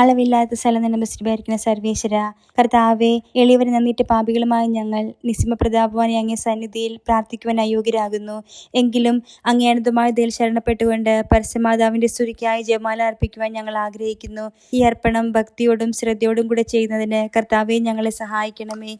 അളവില്ലാത്ത സ്ഥലം നിന്ന് ഭരിക്കുന്ന സർവേശ്വര കർത്താവെ എളിയവരെ നന്നിട്ട് പാപികളുമായ ഞങ്ങൾ നിസിമപ്രതാപവാനെ അങ്ങേ സന്നിധിയിൽ പ്രാർത്ഥിക്കുവാൻ അയോഗ്യരാകുന്നു. എങ്കിലും അങ്ങേ അനന്തമായ ദയിൽ ശരണപ്പെട്ടുകൊണ്ട് പരസ്യമാതാവിന്റെ സ്തുതിക്കായി ജമാല അർപ്പിക്കുവാൻ ഞങ്ങൾ ആഗ്രഹിക്കുന്നു. ഈ അർപ്പണം ഭക്തിയോടും ശ്രദ്ധയോടും കൂടെ ചെയ്യുന്നതിന് കർത്താവെ ഞങ്ങളെ സഹായിക്കണമേ.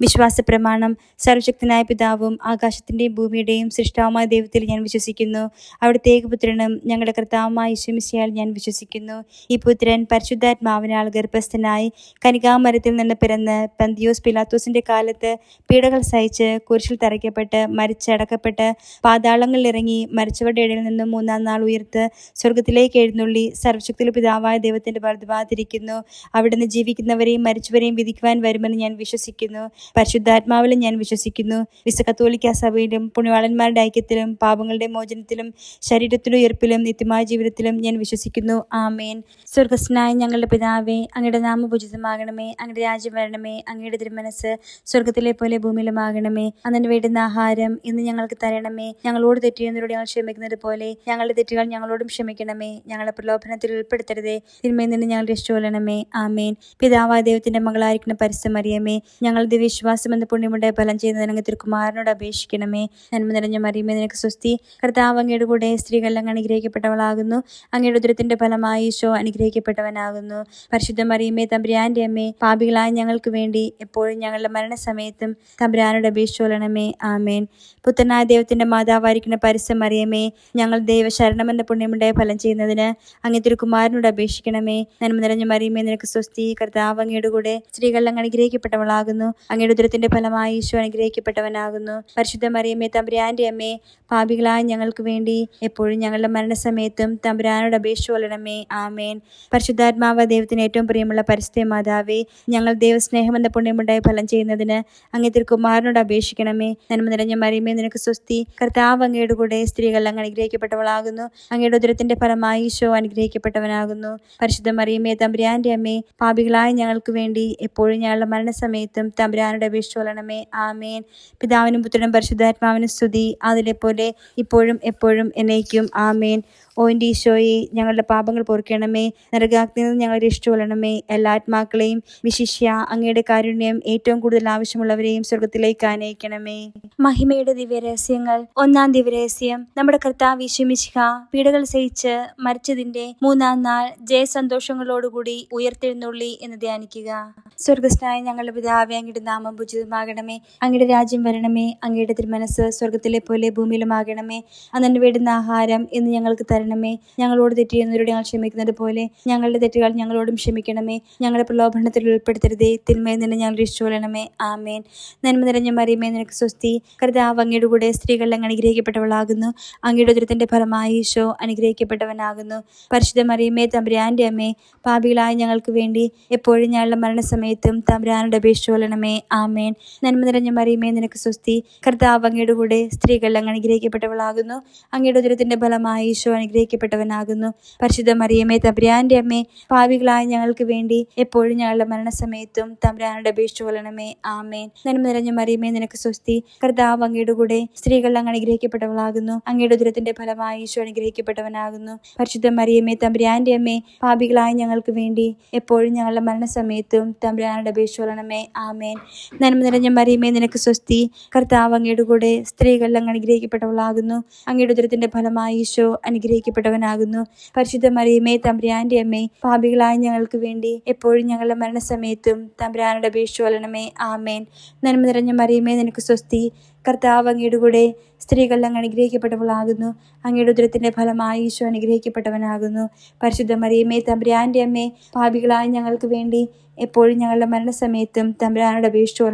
വിശ്വാസ പ്രമാണം സർവശക്തനായ പിതാവും ആകാശത്തിന്റെയും ഭൂമിയുടെയും സൃഷ്ടാവുമായ ദൈവത്തിൽ ഞാൻ വിശ്വസിക്കുന്നു. അവിടുത്തെ ഏകപുത്രനും ഞങ്ങളുടെ കർത്താവുമായ യേശുമിശിയാൽ ഞാൻ വിശ്വസിക്കുന്നു. ഈ പുത്രൻ പരിശുദ്ധാത്മാവിനാൽ ഗർഭസ്ഥനായി കനികാമരത്തിൽ നിന്ന് പിറന്ന് പന്തിയോസ് പിലാത്തോസിന്റെ കാലത്ത് പീഡകൾ സഹിച്ച് കുരിശിൽ തറയ്ക്കപ്പെട്ട് മരിച്ചടക്കപ്പെട്ട് പാതാളങ്ങളിൽ ഇറങ്ങി മരിച്ചവരുടെ ഇടയിൽ നിന്നും മൂന്നാം നാൾ ഉയർത്ത് സ്വർഗത്തിലേക്ക് എഴുന്നള്ളി സർവശക്തിയിലെ പിതാവായ ദൈവത്തിന്റെ വർദ്ധവാതിരിക്കുന്നു അവിടുന്ന് ജീവിക്കുന്നവരെയും മരിച്ചവരെയും വിധിക്കുവാൻ വരുമെന്ന് ഞാൻ വിശ്വസിക്കുന്നു. പരിശുദ്ധാത്മാവിലും ഞാൻ വിശ്വസിക്കുന്നു. വിശ്വകത്തോലിക്ക സഭയിലും പുണ്യവാളന്മാരുടെ ഐക്യത്തിലും പാപങ്ങളുടെ മോചനത്തിലും ശരീരത്തിലും ഉയർപ്പിലും നിത്യമായ ജീവിതത്തിലും ഞാൻ വിശ്വസിക്കുന്നു. ആമേൻ. സ്വർഗസ്നായ ഞങ്ങളുടെ പിതാവേ അങ്ങയുടെ നാമം പൂജിതമാകണമേ അങ്ങയുടെ രാജ്യം വരണമേ അങ്ങയുടെ തിരുമനസ് സ്വർഗത്തിലെ പോലെ ഭൂമിയിലുമാകണമേ. അങ്ങനെ വേണ്ടുന്ന ആഹാരം ഇന്ന് ഞങ്ങൾക്ക് തരണമേ. ഞങ്ങളോട് തെറ്റിയുന്നവരോട് ഞങ്ങൾ ക്ഷമിക്കുന്നത് പോലെ ഞങ്ങളുടെ തെറ്റുകൾ ഞങ്ങളോടും ക്ഷമിക്കണമേ. ഞങ്ങളെ പ്രലോഭനത്തിൽ ഉൾപ്പെടുത്തരുതേ. തിന്മയിൽ നിന്ന് ഞങ്ങൾ രക്ഷോലണമേ ആമേൻ. പിതാവായ ദൈവത്തിന്റെ മകളായിരിക്കുന്ന പരിസ്ഥമറിയമേ ഞങ്ങൾ വിശ്വാസം എന്ന പുണ്യമുണ്ട് ഫലം ചെയ്യുന്ന അങ്ങ് തിരുക്കുമാരനോട് അപേക്ഷിക്കണമേ. നന്മ നിറഞ്ഞ മറിയമേ നിനക്ക് സ്വസ്തി. കർത്താവ് അങ്ങയുടെ കൂടെ സ്ത്രീകളെല്ലാം അനുഗ്രഹിക്കപ്പെട്ടവളാകുന്നു. അങ്ങയുടെ ഉദരത്തിന്റെ ഫലമായി ഈശോ അനുഗ്രഹിക്കപ്പെട്ടവനാകുന്നു. പരിശുദ്ധ മറിയമ്മേ തമ്പുരാന്റെ അമ്മേ പാപികളായ ഞങ്ങൾക്ക് വേണ്ടി എപ്പോഴും ഞങ്ങളുടെ മരണസമയത്തും തമ്പുരാനോട് അപേക്ഷിച്ചോളണമേ. ആമേൻ. പുത്രനായ ദൈവത്തിന്റെ മാതാവായിരിക്കുന്ന പരിസം മറിയമേ ഞങ്ങൾ ദൈവ എന്ന പുണ്യമുണ്ടായ ഫലം ചെയ്യുന്നതിന് അങ്ങനത്തെ കുമാരനോട് അപേക്ഷിക്കണമേ. നന്മ നിറഞ്ഞ മറിയമേ നിനക്ക് സ്വസ്തി കർത്താവ് അങ്ങയുടെ കൂടെ സ്ത്രീകൾ അങ്ങ് അനുഗ്രഹിക്കപ്പെട്ടവളാകുന്നു. അങ്ങയുടെ ഉദരത്തിന്റെ ഫലമായി ഈശോ അനുഗ്രഹിക്കപ്പെട്ടവനാകുന്നു. പരിശുദ്ധ മറിയമ്മേ തമ്പുരാന്റെ അമ്മേ പാപികളായ ഞങ്ങൾക്ക് വേണ്ടി എപ്പോഴും ഞങ്ങളുടെ മരണസമയത്തും തമ്പുരാനോട് അപേക്ഷിച്ചോളണമേ ആമേൻ. പരിശുദ്ധാത്മാവ ദൈവത്തിന് ഏറ്റവും പ്രിയമുള്ള പരിസ്ഥിതി മാതാവേ ഞങ്ങൾ ദൈവസ്നേഹം എന്ന പുണ്യമുണ്ടായി ഫലം ചെയ്യുന്നതിന് അങ്ങേ കുമാരനോട് അപേക്ഷിക്കണമേ. നന്മ നിറഞ്ഞ മറിയമേ നിനക്ക് സ്വസ്തി. കർത്താവ് അങ്ങയുടെ കൂടെ സ്ത്രീകൾ അങ്ങ് അനുഗ്രഹിക്കപ്പെട്ടവളാകുന്നു. അങ്ങയുടെ ഉദരത്തിന്റെ ഫലമായി ഈശോ അനുഗ്രഹിക്കപ്പെട്ടവനാകുന്നു. പരിശുദ്ധ മറിയമേ തമ്പുരാന്റെ അമ്മേ പാപികളായ ഞങ്ങൾക്ക് വേണ്ടി എപ്പോഴും ഞങ്ങളുടെ മരണസമയത്തും തമ്പുരാനോട് കൊള്ളണമേ. ആമേൻ. പിതാവിനും പുത്രനും പരിശുദ്ധാത്മാവിനും സ്തുതി. അതിലെ പോലെ ഇപ്പോഴും എപ്പോഴും എന്നേക്കും. ആമേൻ. ഓ എന്റെ ഈശോയെ ഞങ്ങളുടെ പാപങ്ങൾ പൊറുക്കണമേ. നരകാഗ്നിയിൽ നിന്ന് ഞങ്ങളെ രക്ഷിച്ചുകൊള്ളണമേ എല്ലാ ആത്മാക്കളെയും വിശിഷ്യ അങ്ങയുടെ കാരുണ്യം ഏറ്റവും കൂടുതൽ ആവശ്യമുള്ളവരെയും സ്വർഗത്തിലേക്ക് ആനയിക്കണമേ. മഹിമയുടെ ദിവ്യരഹസ്യങ്ങൾ. ഒന്നാം ദിവ്യരഹസ്യം. നമ്മുടെ കർത്താവ് വിശ്വമിശിഹ പീഡകൾ സഹിച്ച് മരിച്ചതിന്റെ മൂന്നാം നാൾ ജയസന്തോഷങ്ങളോടുകൂടി ഉയർത്തെഴുന്നള്ളി എന്ന് ധ്യാനിക്കുക. സ്വർഗസ്നായ ഞങ്ങളുടെ പിതാവെ അങ്ങയുടെ നാമം ഭുജിതമാകണമേ അങ്ങയുടെ രാജ്യം വരണമേ. അങ്ങയുടെ തിരുമനസ് സ്വർഗത്തിലെ പോലെ ഭൂമിയിലുമാകണമേ. അന്നെ വേണ്ടുന്ന ആഹാരം എന്ന് ഞങ്ങൾക്ക് തരണമേ ഞങ്ങളോട് തെറ്റിയുന്നവരോട് ഞങ്ങൾ ക്ഷമിക്കുന്നത് പോലെ ഞങ്ങളുടെ തെറ്റുകൾ ഞങ്ങളോടും ക്ഷമിക്കണമേ. ഞങ്ങളുടെ പ്രലോഭനത്തിൽ ഉൾപ്പെടുത്തരുതേ. തിന്മയിൽ നിന്ന് ഞങ്ങൾ രക്ഷിച്ചുകൊള്ളണമേ ആമേൻ. നന്മ നിറഞ്ഞ മറിയമേ നിനക്ക് സ്വസ്തി. കർത്താവ് അങ്ങയുടെ കൂടെ സ്ത്രീകളിൽ അങ്ങ് അനുഗ്രഹിക്കപ്പെട്ടവളാകുന്നു. അങ്ങയുടെ ഉദരത്തിന്റെ ഫലമായി ഈശോ അനുഗ്രഹിക്കപ്പെട്ടവനാകുന്നു. പരിശുദ്ധ മറിയമേ തമ്പുരാന്റെ അമ്മേ പാപികളായ ഞങ്ങൾക്ക് വേണ്ടി എപ്പോഴും ഞങ്ങളുടെ മരണസമയത്തും തമ്പുരാനോട് അപേക്ഷിച്ചുകൊള്ളണമേ ആമേൻ. നന്മ നിറഞ്ഞ മറിയമേ നിനക്ക് സ്വസ്തി. കർത്താവ് അങ്ങയുടെ കൂടെ സ്ത്രീകളിൽ അങ്ങ് അനുഗ്രഹിക്കപ്പെട്ടവളാകുന്നു. അങ്ങയുടെ ഉദരത്തിന്റെ ഫലമായി ഈശോ അനുഗ്രഹിക്കപ്പെട്ടവനാകുന്നു. പരിശുദ്ധ മറിയമ്മേ തമ്പുരാന്റെ അമ്മേ പാവികളായ ഞങ്ങൾക്ക് വേണ്ടി എപ്പോഴും ഞങ്ങളുടെ മരണസമയത്തും തമ്പുരാനോട് അപേക്ഷിച്ചു കൊള്ളണമേ. ആമേൻ. നന്മ നിറഞ്ഞ മറിയമേ നിനക്ക് സ്വസ്തി. കർത്താവ് അങ്ങയുടെ കൂടെ സ്ത്രീകൾ അങ്ങ് അനുഗ്രഹിക്കപ്പെട്ടവളാകുന്നു. അങ്ങയുടെ ദുരത്തിന്റെ ഫലമായി ഈശോ അനുഗ്രഹിക്കപ്പെട്ടവനാകുന്നു. പരിശുദ്ധ മറിയമ്മേ തമ്പുരാന്റെ അമ്മേ പാപികളായ ഞങ്ങൾക്ക് വേണ്ടി എപ്പോഴും ഞങ്ങളുടെ മരണസമയത്തും തമ്പുരാനോട് അപേക്ഷിച്ചു കൊള്ളണമേ. ആമേൻ. നന്മ നിറഞ്ഞ മറിയമേ നിനക്ക് സ്വസ്തി. കർത്താവ് അങ്ങയുടെ കൂടെ സ്ത്രീകൾ അങ്ങ് അനുഗ്രഹിക്കപ്പെട്ടവളാകുന്നു. അങ്ങയുടെ ദുരത്തിന്റെ ഫലമായി ഈശോ അനുഗ്രഹിക്കപ്പെട്ടവനാകുന്നു പരിശുദ്ധ മറിയമേ തമ്പുരാന്റെ അമ്മേ പാപികളായ ഞങ്ങൾക്ക് വേണ്ടി എപ്പോഴും ഞങ്ങളുടെ മരണസമയത്തും തമ്പുരാനോട് അപേക്ഷിച്ചു കൊള്ളണമേ. ആമേൻ. നന്മ നിറഞ്ഞ മറിയമേ നിനക്ക് സ്വസ്തി. കർത്താവ് അങ്ങയുടെ കൂടെ സ്ത്രീകൾ അങ്ങ് അനുഗ്രഹിക്കപ്പെട്ടവളാകുന്നു. അങ്ങയുടെ ഉദരത്തിന്റെ ഫലമായി ഈശോ അനുഗ്രഹിക്കപ്പെട്ടവനാകുന്നു. പരിശുദ്ധ മറിയമേ തമ്പ്രാന്റെ അമ്മേ പാപികളായ ഞങ്ങൾക്ക് വേണ്ടി എപ്പോഴും ഞങ്ങളുടെ മരണസമയത്തും തമ്പുരാനോട് അപേക്ഷിച്ചു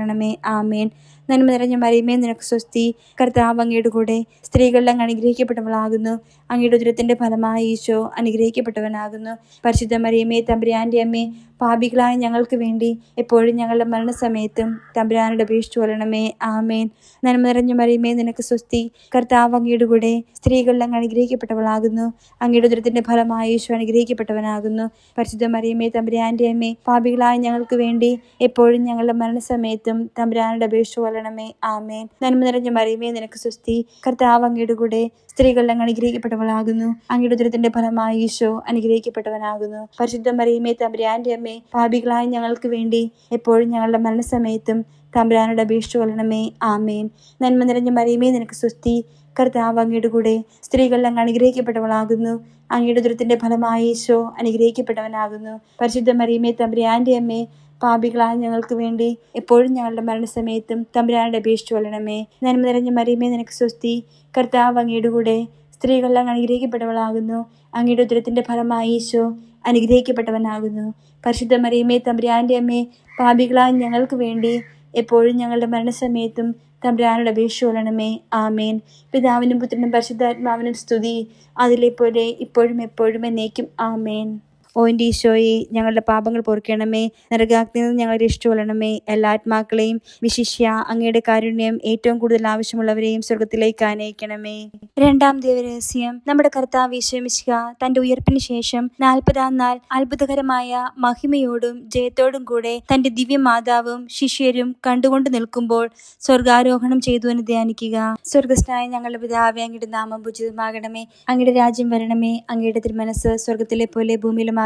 ആമേൻ. നന്മ നിറഞ്ഞ മറിയമേ നിനക്ക് സ്വസ്തി. കർത്താവ് അങ്ങയുടെ കൂടെ സ്ത്രീകളിൽ അങ്ങ് അനുഗ്രഹിക്കപ്പെട്ടവളാകുന്നു. അങ്ങയുടെ ഉദരത്തിന്റെ ഫലമായി ഈശോ അനുഗ്രഹിക്കപ്പെട്ടവനാകുന്നു. പരിശുദ്ധ മറിയമേ തമ്പുരാന്റെ അമ്മേ പാപികളായ ഞങ്ങൾക്ക് വേണ്ടി എപ്പോഴും ഞങ്ങളുടെ മരണസമയത്തും തമ്പുരാനോട് അപേക്ഷിച്ചു കൊള്ളണമേ. ആമേൻ. നന്മ നിറഞ്ഞ മറിയമേ നിനക്ക് സ്വസ്തി. കർത്താവ് അങ്ങയുടെ കൂടെ സ്ത്രീകളിൽ അങ്ങ് അനുഗ്രഹിക്കപ്പെട്ടവളാകുന്നു. അങ്ങയുടെ ദുരത്തിന്റെ ഫലമായി യേശു അനുഗ്രഹിക്കപ്പെട്ടവനാകുന്നു. പരിശുദ്ധ മറിയമേ തമ്പുരാന്റെ അമ്മേ പാപികളായ ഞങ്ങൾക്ക് വേണ്ടി എപ്പോഴും ഞങ്ങളുടെ മരണസമയത്തും തമ്പുരാനോട് അപേക്ഷിച്ചു കൊള്ളണമേ. ആമേൻ. നന്മ നിറഞ്ഞ മറിയമേ നിനക്ക് സ്വസ്തി. കർത്താവ് അങ്ങയുടെ കൂടെ സ്ത്രീകളിൽ അങ്ങ് അനുഗ്രഹിക്കപ്പെട്ടവളാകുന്നു. അങ്ങയുടെ ദുരത്തിന്റെ ഫലമായി ഈശോ അനുഗ്രഹിക്കപ്പെട്ടവനാകുന്നു. പരിശുദ്ധ മറിയമേ തമ്പുരാന്റെ അമ്മേ പാപികളായ ഞങ്ങൾക്ക് വേണ്ടി എപ്പോഴും ഞങ്ങളുടെ മരണസമയത്തും തമ്പുരാനോട് അപേക്ഷിച്ചു കൊള്ളണമേ. ആമേൻ. നന്മ നിറഞ്ഞ മറിയമേ നിനക്ക് സ്വസ്തി കർത്താവ് അങ്ങയുടെ കൂടെ സ്ത്രീകൾ അങ്ങ് അനുഗ്രഹിക്കപ്പെട്ടവളാകുന്നു. അങ്ങയുടെ ദുരത്തിന്റെ ഫലമായി ഈശോ അനുഗ്രഹിക്കപ്പെട്ടവനാകുന്നു. പരിശുദ്ധ മറിയമേ തമ്പുരാന്റെ അമ്മേ പാപികളായ ഞങ്ങൾക്ക് വേണ്ടി എപ്പോഴും ഞങ്ങളുടെ മരണസമയത്തും തമ്പുരാനോട് അപേക്ഷിച്ചു കൊള്ളണമേ. നന്മ നിറഞ്ഞ മറിയമേ നിനക്ക് സ്വസ്തി കർത്താവ് അങ്ങയുടെ കൂടെ സ്ത്രീകൾ അങ്ങ് അനുഗ്രഹിക്കപ്പെട്ടവളാകുന്നു. അങ്ങയുടെ ഉദരത്തിന്റെ ഫലമായി ഈശോ അനുഗ്രഹിക്കപ്പെട്ടവനാകുന്നു. പരിശുദ്ധ മറിയമ്മേ തമ്പുരാന്റെ അമ്മേ പാപികളായ ഞങ്ങൾക്ക് വേണ്ടി എപ്പോഴും ഞങ്ങളുടെ മരണസമയത്തും തമ്പുരാനോട് കൊള്ളണമേ. ആമേൻ. പിതാവിനും പുത്രനും പരിശുദ്ധാത്മാവിനും സ്തുതി. അതിലെ പോലെ ഇപ്പോഴും എപ്പോഴും എന്നേക്കും. ആമേൻ. ഓ എന്റെ ഈശോയെ ഞങ്ങളുടെ പാപങ്ങൾ പൊറുക്കണമേ. നരകാഗ്നിയിൽ നിന്ന് ഞങ്ങളെ രക്ഷിച്ചുകൊള്ളണമേ. എല്ലാ ആത്മാക്കളെയും വിശിഷ്യ അങ്ങയുടെ കാരുണ്യം ഏറ്റവും കൂടുതൽ ആവശ്യമുള്ളവരെയും സ്വർഗത്തിലേക്ക് ആനയിക്കണമേ. രണ്ടാം ദേവരഹസ്യം നമ്മുടെ കർത്താവ് വിശ്രമിക്കുക തന്റെ ഉയർപ്പിന് ശേഷം നാൽപ്പതാം നാൾ അത്ഭുതകരമായ മഹിമയോടും ജയത്തോടും കൂടെ തന്റെ ദിവ്യമാതാവും ശിഷ്യരും കണ്ടുകൊണ്ട് നിൽക്കുമ്പോൾ സ്വർഗാരോഹണം ചെയ്തു എന്ന് ധ്യാനിക്കുക. സ്വർഗസ്നായ ഞങ്ങളുടെ പിതാവെ അങ്ങയുടെ നാമം ഭുജിതമാകണമേ അങ്ങയുടെ രാജ്യം വരണമേ. അങ്ങയുടെ തിരുമനസ് സ്വർഗത്തിലെ പോലെ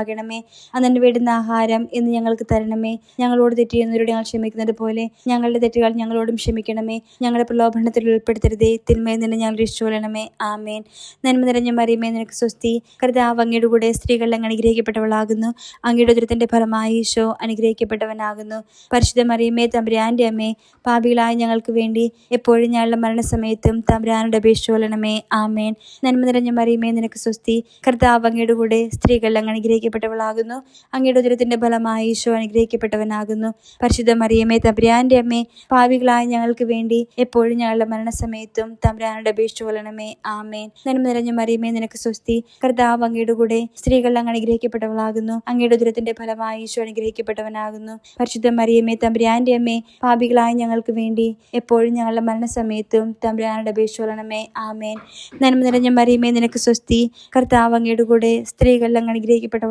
ഭൂമിയിലുമാകണമേ അന്നു വേണ്ടുന്ന ആഹാരം എന്ന് ഞങ്ങൾക്ക് തരണമേ. ഞങ്ങളോട് തെറ്റ് ചെയ്യുന്നവരോട് ഞങ്ങൾ ക്ഷമിക്കുന്നത് പോലെ ഞങ്ങളുടെ തെറ്റുകൾ ഞങ്ങളോടും ക്ഷമിക്കണമേ. ഞങ്ങളുടെ പ്രലോഭനത്തിൽ ഉൾപ്പെടുത്തരുതേ. തിന്മയിൽ നിന്ന് ഞങ്ങൾ രക്ഷിച്ചുകൊള്ളണമേ. ആമേൻ. നന്മ നിറഞ്ഞ മറിയമേ നിനക്ക് സ്വസ്തി. കർത്താവ് അങ്ങയുടെ കൂടെ സ്ത്രീകളിൽ അങ്ങ് അനുഗ്രഹിക്കപ്പെട്ടവളാകുന്നു. അങ്ങയുടെ ഉദരത്തിന്റെ ഫലമായി ഈശോ അനുഗ്രഹിക്കപ്പെട്ടവനാകുന്നു. പരിശുദ്ധ മറിയമേ തമ്പുരാന്റെ അമ്മേ പാപികളായ ഞങ്ങൾക്ക് വേണ്ടി എപ്പോഴും ഞങ്ങളുടെ മരണസമയത്തും തമ്പുരാനോട് അപേക്ഷിച്ചുകൊള്ളണമേ ആമേൻ. നന്മ നിറഞ്ഞ മറിയമേ നിനക്ക് സ്വസ്തി. കർത്താവ് അങ്ങയുടെ കൂടെ സ്ത്രീകളിൽ അങ്ങ് അനുഗ്രഹിക്കപ്പെട്ടവളാകുന്നു. അങ്ങയുടെ ഉദരത്തിന്റെ ഫലമായി ഈശോ അനുഗ്രഹിക്കപ്പെട്ടവനാകുന്നു. പരിശുദ്ധ മറിയമ്മേ തമ്പുരാന്റെ അമ്മേ പാവികളായ ഞങ്ങൾക്ക് വേണ്ടി എപ്പോഴും ഞങ്ങളുടെ മരണസമയത്തും തമ്പുരാനോട് അപേക്ഷിച്ചു കൊള്ളണമേ. ആമേൻ. നന്മ നിറഞ്ഞ മറിയമേ നിനക്ക് സ്വസ്തി. കർത്താവ് അങ്ങയുടെ കൂടെ സ്ത്രീകൾ അങ്ങ് അനുഗ്രഹിക്കപ്പെട്ടവളാകുന്നു. അങ്ങയുടെ ഉദരത്തിന്റെ ഫലമായി ഈശോ അനുഗ്രഹിക്കപ്പെട്ടവനാകുന്നു. പരിശുദ്ധ മറിയമ്മേ തമ്പുരാന്റെ അമ്മേ പാപികളായ ഞങ്ങൾക്ക് വേണ്ടി എപ്പോഴും ഞങ്ങളുടെ മരണസമയത്തും തമ്പുരാനോട് അപേക്ഷിച്ചു കൊള്ളണമേ. ആമേൻ. നന്മ നിറഞ്ഞ മറിയമേ നിനക്ക് സ്വസ്തി. കർത്താവ് അങ്ങയുടെ കൂടെ സ്ത്രീകൾ അങ്ങ്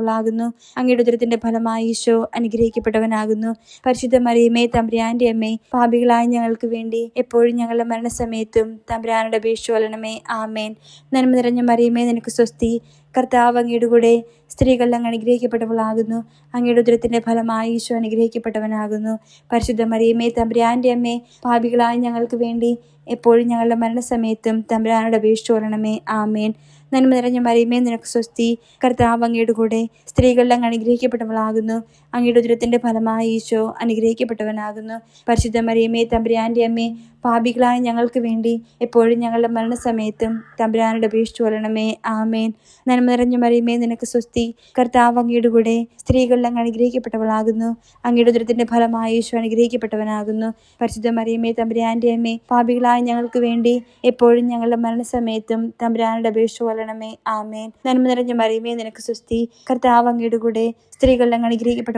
അനുഗ്രഹിക്കപ്പെട്ടവളാകുന്നു അങ്ങയുടെ ഉദരത്തിന്റെ ഫലമായി ഈശോ അനുഗ്രഹിക്കപ്പെട്ടവനാകുന്നു. പരിശുദ്ധ മറിയമേ തമ്പുരാന്റെ അമ്മേ പാപികളായ ഞങ്ങൾക്ക് വേണ്ടി എപ്പോഴും ഞങ്ങളുടെ മരണസമയത്തും തമ്പുരാനോട് കൊള്ളണമേ. ആമേൻ. നന്മ നിറഞ്ഞ മറിയമേ നിനക്ക് സ്വസ്തി. കർത്താവ് അങ്ങയുടെ കൂടെ സ്ത്രീകൾ അങ്ങ് അനുഗ്രഹിക്കപ്പെട്ടവളാകുന്നു. അങ്ങയുടെ ഉദരത്തിന്റെ ഫലമായി ഈശോ അനുഗ്രഹിക്കപ്പെട്ടവനാകുന്നു. പരിശുദ്ധ മറിയമ്മേ തമ്പുരാന്റെ അമ്മേ പാപികളായ ഞങ്ങൾക്ക് വേണ്ടി എപ്പോഴും ഞങ്ങളുടെ മരണസമയത്തും തമ്പുരാനോട് അപേക്ഷിച്ചു കൊള്ളണമേ. ആമേൻ. നന്മ നിറഞ്ഞ മറിയമേ നിനക്ക് സ്വസ്തി. കർത്താവ് അങ്ങയുടെ കൂടെ സ്ത്രീകൾ അങ്ങ് അനുഗ്രഹിക്കപ്പെട്ടവളാകുന്നു. അങ്ങയുടെ ഉദരത്തിന്റെ ഫലമായി ഈശോ അനുഗ്രഹിക്കപ്പെട്ടവനാകുന്നു. പരിശുദ്ധ മറിയമേ തമ്പുരാന്റെ അമ്മേ പാപികളായ ഞങ്ങൾക്ക് വേണ്ടി എപ്പോഴും ഞങ്ങളുടെ മരണസമയത്തും തമ്പുരാനോട് അപേക്ഷിച്ചു കൊള്ളണമേ. ആമേൻ. നന്മ നിറഞ്ഞ മറിയമേ നിനക്ക് സ്വസ്തി. കർത്താവ് അങ്ങയുടെ കൂടെ സ്ത്രീകളിൽ അങ്ങ് അനുഗ്രഹിക്കപ്പെട്ടവളാകുന്നു. അങ്ങയുടെ ഉദരത്തിന്റെ ഫലമായി ഈശോ അനുഗ്രഹിക്കപ്പെട്ടവനാകുന്നു. പരിശുദ്ധ മറിയമേ തമ്പുരാന്റെ അമ്മേ പാപികളായ ഞങ്ങൾക്ക് വേണ്ടി എപ്പോഴും ഞങ്ങളുടെ മരണസമയത്തും തമ്പുരാനോട് അപേക്ഷിച്ചു കൊള്ളണമേ. ആമേൻ. നന്മ നിറഞ്ഞ മറിയമേ നിനക്ക് സ്വസ്തി. കർത്താവ് അങ്ങയുടെ കൂടെ സ്ത്രീകളിൽ അങ്ങ്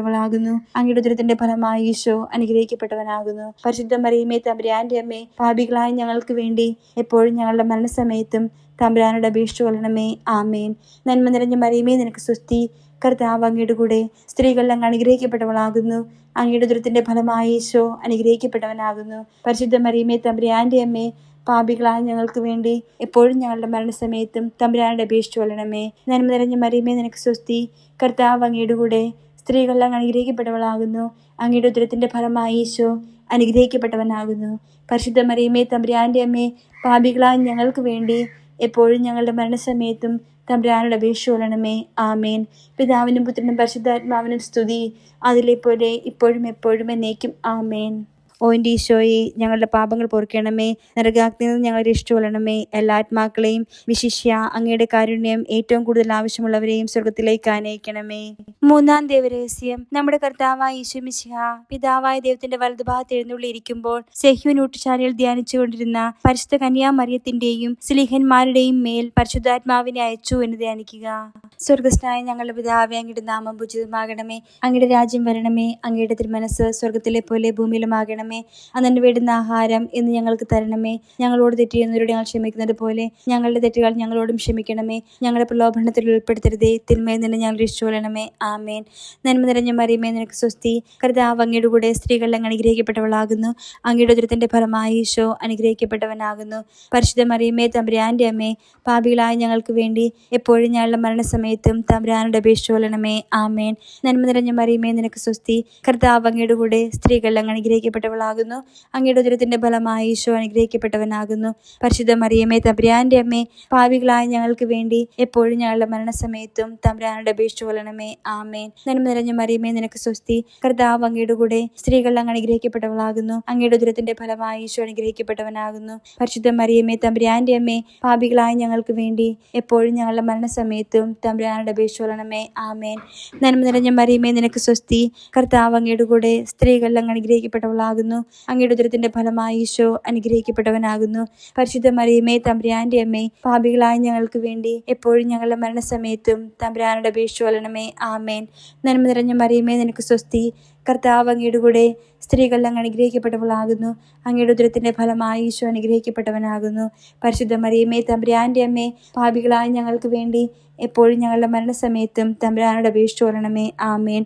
അനുഗ്രഹിക്കപ്പെട്ടവളാകുന്നു അങ്ങയുടെ ദുരിതത്തിന്റെ ഫലമായി ഈശോ അനുഗ്രഹിക്കപ്പെട്ടവനാകുന്നു. പരിശുദ്ധ മറിയമേ തമ്പുരാന്റെ അമ്മേ പാപികളായ ഞങ്ങൾക്ക് വേണ്ടി എപ്പോഴും ഞങ്ങളുടെ മരണസമയത്തും തമ്പുരാനോട് അപേക്ഷിച്ചു കൊള്ളണമേ. ആമേൻ. നന്മ നിറഞ്ഞ മറിയമേ നിനക്ക് സ്വസ്തി കർത്താവ് അങ്ങയുടെ കൂടെ സ്ത്രീകൾ അങ്ങ് അനുഗ്രഹിക്കപ്പെട്ടവളാകുന്നു. അങ്ങയുടെ ദുരിതത്തിന്റെ ഫലമായി ഈശോ അനുഗ്രഹിക്കപ്പെട്ടവനാകുന്നു. പരിശുദ്ധ മറിയമേ തമ്പുരാന്റെ അമ്മേ പാപികളായ ഞങ്ങൾക്ക് വേണ്ടി എപ്പോഴും ഞങ്ങളുടെ മരണസമയത്തും തമ്പുരാനോട് അപേക്ഷിച്ചു കൊള്ളണമേ. നന്മ നിറഞ്ഞ മറിയമേ നിനക്ക് സ്വസ്തി കർത്താവ് അങ്ങയുടെ കൂടെ സ്ത്രീകൾ അങ്ങ് അനുഗ്രഹിക്കപ്പെട്ടവളാകുന്നു. അങ്ങയുടെ ഉദരത്തിന്റെ ഫലമായി ഈശോ അനുഗ്രഹിക്കപ്പെട്ടവനാകുന്നു. പരിശുദ്ധ മറിയമേ തമ്പുരാന്റെ അമ്മേ പാപികളായ ഞങ്ങൾക്ക് വേണ്ടി എപ്പോഴും ഞങ്ങളുടെ മരണസമയത്തും തമ്പുരാനോട് അപേക്ഷ കൊള്ളണമേ. ആമേൻ. പിതാവിനും പുത്രനും പരിശുദ്ധാത്മാവിനും സ്തുതി. അതിലെ പോലെ ഇപ്പോഴും എപ്പോഴും എന്നേക്കും. ആമേൻ. ഓ ഈശോയെ ഞങ്ങളുടെ പാപങ്ങൾ പൊറുക്കണമേ. നരകാഗ്നിയിൽ നിന്ന് ഞങ്ങളെ രക്ഷിച്ചുകൊള്ളണമേ. എല്ലാ ആത്മാക്കളെയും വിശിഷ്യ അങ്ങയുടെ കാരുണ്യം ഏറ്റവും കൂടുതൽ ആവശ്യമുള്ളവരെയും സ്വർഗത്തിലേക്ക് ആനയിക്കണമേ. മൂന്നാം ദേവരഹസ്യം നമ്മുടെ കർത്താവായ ഈശോമിശിഹ പിതാവായ ദൈവത്തിന്റെ വലതുഭാഗത്ത് എഴുന്നള്ളിയിരിക്കുമ്പോൾ സെഹ്യൂൻ ഊട്ടുശാലയിൽ ധ്യാനിച്ചുകൊണ്ടിരുന്ന പരിശുദ്ധ കന്യാമറിയത്തിന്റെയും സ്ലിഹന്മാരുടെയും മേൽ പരിശുദ്ധാത്മാവിനെ അയച്ചു എന്ന് ധ്യാനിക്കുക. സ്വർഗസ്നായ ഞങ്ങളുടെ പിതാവേ അങ്ങയുടെ നാമം ഭുജിതമാകണമേ അങ്ങയുടെ രാജ്യം വരണമേ. അങ്ങയുടെ തിരുമനസ് സ്വർഗത്തിലെ പോലെ ഭൂമിയിലുമാകണമേ. രക്ഷിക്കണമേ എന്റെ വേണ്ടുന്ന ആഹാരം എന്ന് ഞങ്ങൾക്ക് തരണമേ. ഞങ്ങളോട് തെറ്റ് ചെയ്യുന്നവരോട് ഞങ്ങൾ ക്ഷമിക്കുന്നത് പോലെ ഞങ്ങളുടെ തെറ്റുകൾ ഞങ്ങളോടും ക്ഷമിക്കണമേ. ഞങ്ങളുടെ പ്രലോഭനത്തിൽ ഉൾപ്പെടുത്തരുതേ. തിന്മയിൽ നിന്ന് ഞങ്ങൾ രക്ഷിച്ചുകൊള്ളണമേ. ആമേൻ. നന്മ നിറഞ്ഞ മറിയമേ നിനക്ക് സ്വസ്തി. കർത്താവ് അങ്ങയുടെ കൂടെ അങ്ങ് അനുഗ്രഹിക്കപ്പെട്ടവളാകുന്നു. അങ്ങയുടെ ഉദരത്തിന്റെ ഫലമായി ഈശോ അനുഗ്രഹിക്കപ്പെട്ടവനാകുന്നു. പരിശുദ്ധ മറിയമേ തമ്പുരാന്റെ അമ്മേ പാപികളായ ഞങ്ങൾക്ക് വേണ്ടി എപ്പോഴും ഞങ്ങളുടെ മരണസമയത്തും തമ്പുരാനോട് അപേക്ഷിച്ചുകൊള്ളണമേ ആമേൻ. നന്മ നിറഞ്ഞ മറിയമേ നിനക്ക് സ്വസ്തി. കർത്താവ് അങ്ങയുടെ കൂടെ സ്ത്രീകളിൽ അങ്ങ് അനുഗ്രഹിക്കപ്പെട്ടവളാകുന്നു അങ്ങയുടെ ഉദരത്തിന്റെ ഫലമായി ഈശോ അനുഗ്രഹിക്കപ്പെട്ടവനാകുന്നു. പരിശുദ്ധ മറിയമേ തമ്പുരാന്റെ അമ്മേ പാപികളായ ഞങ്ങൾക്ക് വേണ്ടി എപ്പോഴും ഞങ്ങളുടെ മരണസമയത്തും തമ്പുരാനോട് അപേക്ഷിച്ചുകൊള്ളണമേ ആമേൻ. നന്മ നിറഞ്ഞ മറിയമ്മേ നിനക്ക് സ്വസ്തി. കർത്താവ് അങ്ങയുടെ കൂടെ സ്ത്രീകൾ അങ്ങ് അനുഗ്രഹിക്കപ്പെട്ടവളാകുന്നു. അങ്ങയുടെ ഉദരത്തിന്റെ ഫലമായി ഈശോ അനുഗ്രഹിക്കപ്പെട്ടവനാകുന്നു. പരിശുദ്ധ മറിയമേ തമ്പുരാന്റെ അമ്മേ പാപികളായ ഞങ്ങൾക്ക് വേണ്ടി എപ്പോഴും ഞങ്ങളുടെ മരണസമയത്തും തമ്പുരാനോട് അപേക്ഷിച്ചുകൊള്ളണമേ ആമേൻ. നന്മ നിറഞ്ഞ മറിയമ്മേ നിനക്ക് സ്വസ്തി. കർത്താവ് അങ്ങയുടെ കൂടെ സ്ത്രീകൾ അങ്ങ് അനുഗ്രഹിക്കപ്പെട്ടവളാകുന്നു. അങ്ങയുടെ ഉദരത്തിന്റെ ഫലമായി ഈശോ അനുഗ്രഹിക്കപ്പെട്ടവനാകുന്നു. പരിശുദ്ധ മറിയമേ തമ്പുരാന്റെ അമ്മേ പാപികളായ ഞങ്ങൾക്ക് വേണ്ടി എപ്പോഴും ഞങ്ങളുടെ മരണസമയത്തും തമ്പുരാനോട് അപേക്ഷിച്ചുകൊള്ളണമേ ആമേൻ. നന്മ നിറഞ്ഞ മറിയമേ നിനക്ക് സ്വസ്തി. കർത്താവ് അങ്ങയുടെ കൂടെ സ്ത്രീകൾ അങ്ങ് അനുഗ്രഹിക്കപ്പെട്ടവളാകുന്നു. അങ്ങയുടെ ഉദരത്തിന്റെ ഫലമായി ഈശോ അനുഗ്രഹിക്കപ്പെട്ടവനാകുന്നു. പരിശുദ്ധ മറിയമ്മേ തമ്പുരാന്റെ അമ്മേ പാപികളായ ഞങ്ങൾക്ക് വേണ്ടി എപ്പോഴും ഞങ്ങളുടെ മരണസമയത്തും തമ്പുരാനോട് അപേക്ഷിച്ചുകൊള്ളണമേ ആമേൻ.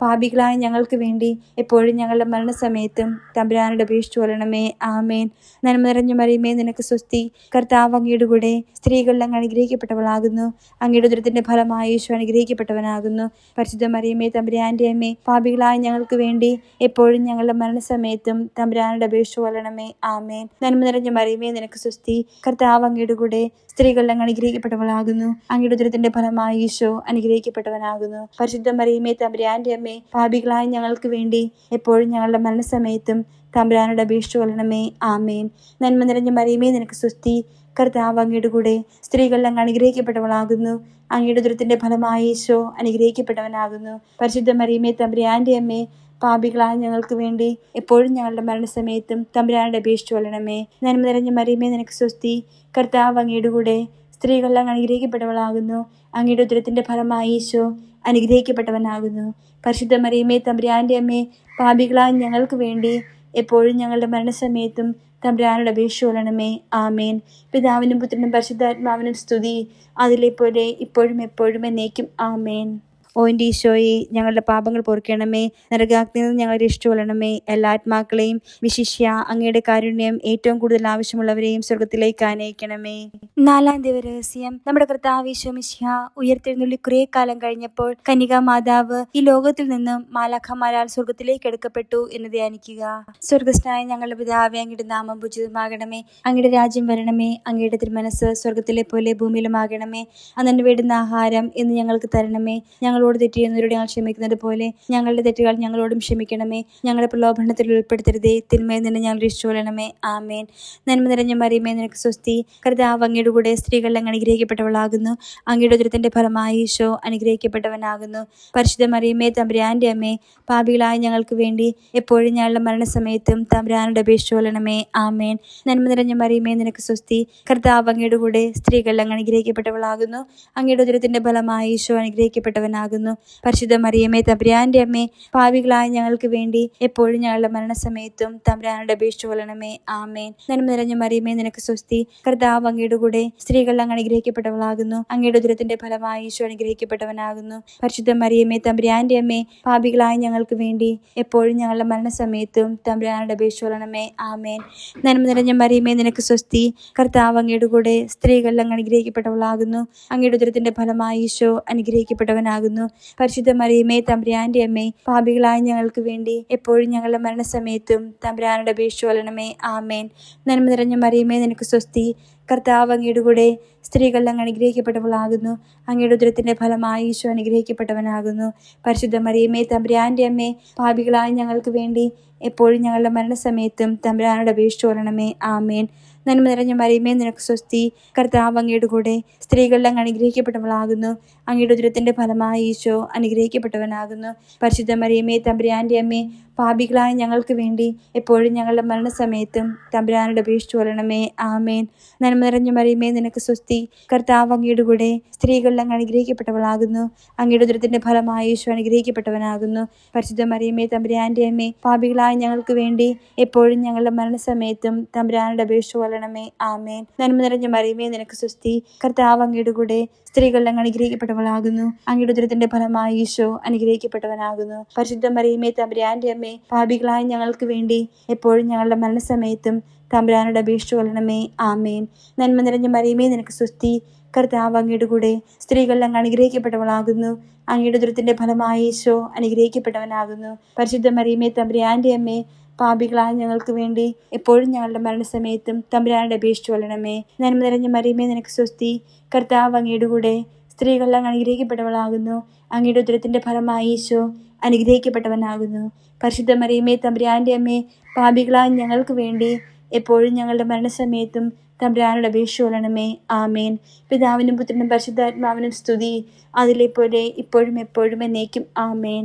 പാപികളായ ഞങ്ങൾക്ക് വേണ്ടി എപ്പോഴും ഞങ്ങളുടെ മരണസമയത്തും തമ്പുരാനോട് അപേക്ഷിച്ചു കൊള്ളണമേ. ആമേൻ. നന്മ നിറഞ്ഞ മറിയമേ നിനക്ക് സ്വസ്തി. കർത്താവ് അങ്ങയുടെ കൂടെ സ്ത്രീകളിൽ അങ്ങ് അനുഗ്രഹിക്കപ്പെട്ടവളാകുന്നു. അങ്ങയുടെ ദുരിതത്തിന്റെ ഫലമായി ഈശോ അനുഗ്രഹിക്കപ്പെട്ടവനാകുന്നു. പരിശുദ്ധ മറിയമേ തമ്പുരാന്റെ അമ്മേ പാപികളായ ഞങ്ങൾക്ക് വേണ്ടി എപ്പോഴും ഞങ്ങളുടെ മരണസമയത്തും തമ്പുരാനോട് അപേക്ഷിച്ചു കൊള്ളണമേ. ആമേൻ. നന്മ നിറഞ്ഞ മറിയമേ നിനക്ക് സ്വസ്തി. കർത്താവ് അങ്ങയുടെ കൂടെ സ്ത്രീകളിൽ അങ്ങ് അനുഗ്രഹിക്കപ്പെട്ടവളാകുന്നു. അങ്ങയുടെ ദുരിതത്തിന്റെ ഫലമായി ഈശോ അനുഗ്രഹിക്കപ്പെട്ടവനാകുന്നു. പരിശുദ്ധ മറിയമേ തമ്പുരാന്റെ അമ്മേ പാപികളായ ഞങ്ങൾക്ക് വേണ്ടി എപ്പോഴും ഞങ്ങളുടെ മരണസമയത്തും തമ്പുരാനോട് അപേക്ഷിച്ചു കൊള്ളണമേ. ആമേൻ. നന്മ നിറഞ്ഞ മറിയമേ നിനക്ക് സ്വസ്തി കർത്താവ് അങ്ങയുടെ കൂടെ സ്ത്രീകളിൽ അങ്ങ് അനുഗ്രഹിക്കപ്പെട്ടവളാകുന്നു. അങ്ങയുടെ ദുരത്തിന്റെ ഫലമായി ഈശോ അനുഗ്രഹിക്കപ്പെട്ടവനാകുന്നു. പരിശുദ്ധ മറിയമേ തമ്പുരാന്റെ അമ്മേ പാപികളായ ഞങ്ങൾക്ക് വേണ്ടി എപ്പോഴും ഞങ്ങളുടെ മരണസമയത്തും തമ്പുരാനോട് അപേക്ഷിച്ചു കൊള്ളണമേ. നന്മ നിറഞ്ഞ മറിയമേ നിനക്ക് സ്വസ്തി കർത്താവ് അങ്ങയുടെ കൂടെ സ്ത്രീകൾ അങ്ങ് അനുഗ്രഹിക്കപ്പെട്ടവളാകുന്നു. അങ്ങയുടെ ഉദരത്തിന്റെ ഫലമായി ഈശോ അനുഗ്രഹിക്കപ്പെട്ടവനാകുന്നു. പരിശുദ്ധ മറിയമ്മേ തമ്പുരാന്റെ അമ്മേ പാപികളായ ഞങ്ങൾക്ക് വേണ്ടി എപ്പോഴും ഞങ്ങളുടെ മരണസമയത്തും തമ്പുരാനോട് അപേക്ഷ കൊള്ളണമേ. ആമേൻ. പിതാവിനും പുത്രനും പരിശുദ്ധാത്മാവിനും സ്തുതി. അതിലെ പോലെ ഇപ്പോഴും എപ്പോഴും എന്നേക്കും. ആമേൻ. ഓ എന്റെ ഈശോയെ ഞങ്ങളുടെ പാപങ്ങൾ പൊറുക്കണമേ. നരകാഗ്നിയിൽ നിന്ന് ഞങ്ങളെ രക്ഷിച്ചുകൊള്ളണമേ. എല്ലാ ആത്മാക്കളെയും വിശിഷ്യ അങ്ങയുടെ കാരുണ്യം ഏറ്റവും കൂടുതൽ ആവശ്യമുള്ളവരെയും സ്വർഗത്തിലേക്ക് ആനയിക്കണമേ. നാലാം ദിവരഹസ്യം നമ്മുടെ കർത്താവ് ഈശോമിശ്യ ഉയർത്തെഴുന്നള്ളി കുറേ കാലം കഴിഞ്ഞപ്പോൾ കനിക മാതാവ് ഈ ലോകത്തിൽ നിന്നും മാലാഖമാരാൽ സ്വർഗത്തിലേക്ക് എടുക്കപ്പെട്ടു എന്ന് ധ്യാനിക്കുക. സ്വർഗസ്നായ ഞങ്ങളുടെ പിതാവെ അങ്ങയുടെ നാമം ഭുജിതമാകണമേ അങ്ങയുടെ രാജ്യം വരണമേ. അങ്ങയുടെ തിരുമനസ് സ്വർഗത്തിലെ പോലെ ഭൂമിയിലുമാകണമേ. അന്നെ വേണ്ടുന്ന ആഹാരം എന്ന് ഞങ്ങൾക്ക് തരണമേ. ഞങ്ങളോട് തെറ്റ് ചെയ്യുന്നവരോട് ഞങ്ങൾ ക്ഷമിക്കുന്നത് പോലെ ഞങ്ങളുടെ തെറ്റുകൾ ഞങ്ങളോടും ക്ഷമിക്കണമേ. ഞങ്ങളുടെ പ്രലോഭനത്തിൽ ഉൾപ്പെടുത്തരുതേ. തിന്മയിൽ നിന്ന് ഞങ്ങൾ രക്ഷിച്ചുകൊള്ളണമേ ആമേൻ. നന്മ നിറഞ്ഞ മറിയമേ നിനക്ക് സ്വസ്തി. കർത്താവ് അങ്ങയുടെ കൂടെ സ്ത്രീകൾ അങ്ങ് അനുഗ്രഹിക്കപ്പെട്ടവളാകുന്നു. അങ്ങയുടെ ഉദരത്തിന്റെ ഫലമായി ഈശോ അനുഗ്രഹിക്കപ്പെട്ടവനാകുന്നു. പരിശുദ്ധ മറിയമേ തമ്പുരാന്റെ അമ്മേ പാപികളായ ഞങ്ങൾക്ക് വേണ്ടി എപ്പോഴും ഞങ്ങളുടെ മരണസമയത്തും തമ്പുരാനോട് അപേക്ഷിച്ചുകൊള്ളണമേ ആമേൻ. നന്മ നിറഞ്ഞ മറിയമേ നിനക്ക് സ്വസ്തി. കർത്താവ് അങ്ങയുടെ കൂടെ സ്ത്രീകൾ അങ്ങ് അനുഗ്രഹിക്കപ്പെട്ടവളാകുന്നു. അങ്ങയുടെ ഉദരത്തിന്റെ ഫലമായി ഈശോ അനുഗ്രഹിക്കപ്പെട്ടവനാകുന്നു. പരിശുദ്ധ മറിയമേ തമ്പുരാന്റെ അമ്മേ പാവികളായ ഞങ്ങൾക്ക് വേണ്ടി എപ്പോഴും ഞങ്ങളുടെ മരണസമയത്തും തമ്പുരാനോട് അപേക്ഷിച്ചു കൊള്ളണമേ. ആമേൻ. നന്മ നിറഞ്ഞ മറിയമ്മേ നിനക്ക് സ്വസ്തി. കർത്താവ് അങ്ങയുടെ കൂടെ സ്ത്രീകൾ അങ്ങ് അനുഗ്രഹിക്കപ്പെട്ടവളാകുന്നു. അങ്ങയുടെ ദുരത്തിന്റെ ഫലമായി ഈശോ അനുഗ്രഹിക്കപ്പെട്ടവനാകുന്നു. പരിശുദ്ധ മറിയമേ തമ്പുരാന്റെ അമ്മേ പാപികളായ ഞങ്ങൾക്ക് വേണ്ടി എപ്പോഴും ഞങ്ങളുടെ മരണസമയത്തും തമ്പുരാനോട് അപേക്ഷിച്ചു കൊള്ളണമേ. ആമേൻ. നന്മ നിറഞ്ഞ മറിയമ്മേ നിനക്ക് സ്വസ്തി. കർത്താവ് അങ്ങയുടെ കൂടെ സ്ത്രീകൾ അങ്ങ് അനുഗ്രഹിക്കപ്പെട്ടവളാകുന്നു. അങ്ങയുടെ ഉദരത്തിന്റെ ഫലമായി ഈശോ അനുഗ്രഹിക്കപ്പെട്ടവനാകുന്നു. പരിശുദ്ധ മറിയമേ തമ്പുരാന്റെ അമ്മേ പാപികളായ ഞങ്ങൾക്ക് വേണ്ടി എപ്പോഴും ഞങ്ങളുടെ മരണസമയത്തും തമ്പുരാനോട് അപേക്ഷിച്ചു കൊള്ളണമേ. ആമേൻ. നന്മ നിറഞ്ഞ മറിയമേ നിനക്ക് സ്വസ്തി. കർത്താവ് അങ്ങയുടെ കൂടെ സ്ത്രീകൾ അങ്ങ് അനുഗ്രഹിക്കപ്പെട്ടവളാകുന്നു. അങ്ങയുടെ ഉദരത്തിന്റെ ഫലമായി ഈശോ അനുഗ്രഹിക്കപ്പെട്ടവനാകുന്നു. പരിശുദ്ധ മറിയമ്മേ തമ്പുരാന്റെ അമ്മേ പാപികളായ ഞങ്ങൾക്ക് വേണ്ടി എപ്പോഴും ഞങ്ങളുടെ മരണസമയത്തും തമ്പുരാനോട് അപേക്ഷിച്ചു കൊള്ളണമേ. ആമേൻ. നന്മ നിറഞ്ഞ മറിയമേ നിനക്ക് സ്വസ്തി. കർത്താവ് അങ്ങയുടെ കൂടെ സ്ത്രീകളിൽ അങ്ങ് അനുഗ്രഹിക്കപ്പെട്ടവളാകുന്നു. അങ്ങയുടെ ഉദരത്തിന്റെ ഫലമായി ഈശോ അനുഗ്രഹിക്കപ്പെട്ടവനാകുന്നു. പരിശുദ്ധ മറിയമേ തമ്പുരാന്റെ അമ്മേ പാപികളായ ഞങ്ങൾക്ക് വേണ്ടി എപ്പോഴും ഞങ്ങളുടെ മരണസമയത്തും തമ്പുരാനോട് അപേക്ഷിച്ചു കൊള്ളണമേ. ആമേൻ. നന്മ നിറഞ്ഞ മറിയുമേ നിനക്ക് സ്വസ്തി. കർത്താവ് അങ്ങയുടെ കൂടെ സ്ത്രീകളിൽ അങ്ങ് അനുഗ്രഹിക്കപ്പെട്ടവളാകുന്നു. അങ്ങയുടെ ദുരത്തിന്റെ ഫലമായി യേശു അനുഗ്രഹിക്കപ്പെട്ടവനാകുന്നു. പരിശുദ്ധ മറിയമേ തമ്പുരാന്റെ അമ്മേ പാപികളായ ഞങ്ങൾക്ക് വേണ്ടി എപ്പോഴും ഞങ്ങളുടെ മരണസമയത്തും തമ്പുരാനോട് അപേക്ഷിച്ചു കൊള്ളണമേ. ആമേൻ. നന്മ നിറഞ്ഞ മറിയുമേ നിനക്ക് സ്വസ്തി. കർത്താവ് അങ്ങയുടെ കൂടെ സ്ത്രീകളിൽ അങ്ങ് അനുഗ്രഹിക്കപ്പെട്ടവളാകുന്നു. അങ്ങയുടെ ദുരത്തിന്റെ ഫലമായി യേശു അനുഗ്രഹിക്കപ്പെട്ടവനാകുന്നു. പരിശുദ്ധ മറിയമേ തമ്പുരാന്റെ അമ്മേ പാപികളായ ഞങ്ങൾക്ക് വേണ്ടി എപ്പോഴും ഞങ്ങളുടെ മരണസമയത്തും തമ്പുരാനോട് അപേക്ഷിച്ചു കൊള്ളണമേ. ആമേൻ. നന്മ നിറഞ്ഞ മറിയമേ നിനക്ക് സ്വസ്തി കർത്താവ് അങ്ങയുടെ കൂടെ സ്ത്രീകളിൽ അങ്ങ് അനുഗ്രഹിക്കപ്പെട്ടവളാകുന്നു. അങ്ങയുടെ ദുരത്തിന്റെ ഫലമായി ഈശോ അനുഗ്രഹിക്കപ്പെട്ടവനാകുന്നു. പരിശുദ്ധ മറിയമേ തമ്പുരാന്റെ അമ്മേ പാപികളായ ഞങ്ങൾക്ക് വേണ്ടി എപ്പോഴും ഞങ്ങളുടെ മരണസമയത്തും തമ്പുരാനോട് അപേക്ഷിച്ചു കൊള്ളണമേ. നന്മ നിറഞ്ഞ മറിയമേ നിനക്ക് സ്വസ്തി കർത്താവ് അങ്ങയുടെ കൂടെ സ്ത്രീകളിൽ അങ്ങ് അനുഗ്രഹിക്കപ്പെട്ടവളാകുന്നു. അങ്ങയുടെ ഉദരത്തിന്റെ ഫലമായി ഈശോ അനുഗ്രഹിക്കപ്പെട്ടവനാകുന്നു. പരിശുദ്ധ മറിയമ്മേ തമ്പുരാന്റെ അമ്മേ പാപികളായ ഞങ്ങൾക്ക് വേണ്ടി എപ്പോഴും ഞങ്ങളുടെ മരണസമയത്തും തമ്പുരാനോട് അപേക്ഷിച്ചു കൊള്ളണമേ. ആമേൻ. പിതാവിനും പുത്രനും പരിശുദ്ധാത്മാവിനും സ്തുതി. അതിലെപ്പോലെ പോലെ ഇപ്പോഴും എപ്പോഴും എന്നേക്കും. ആമേൻ.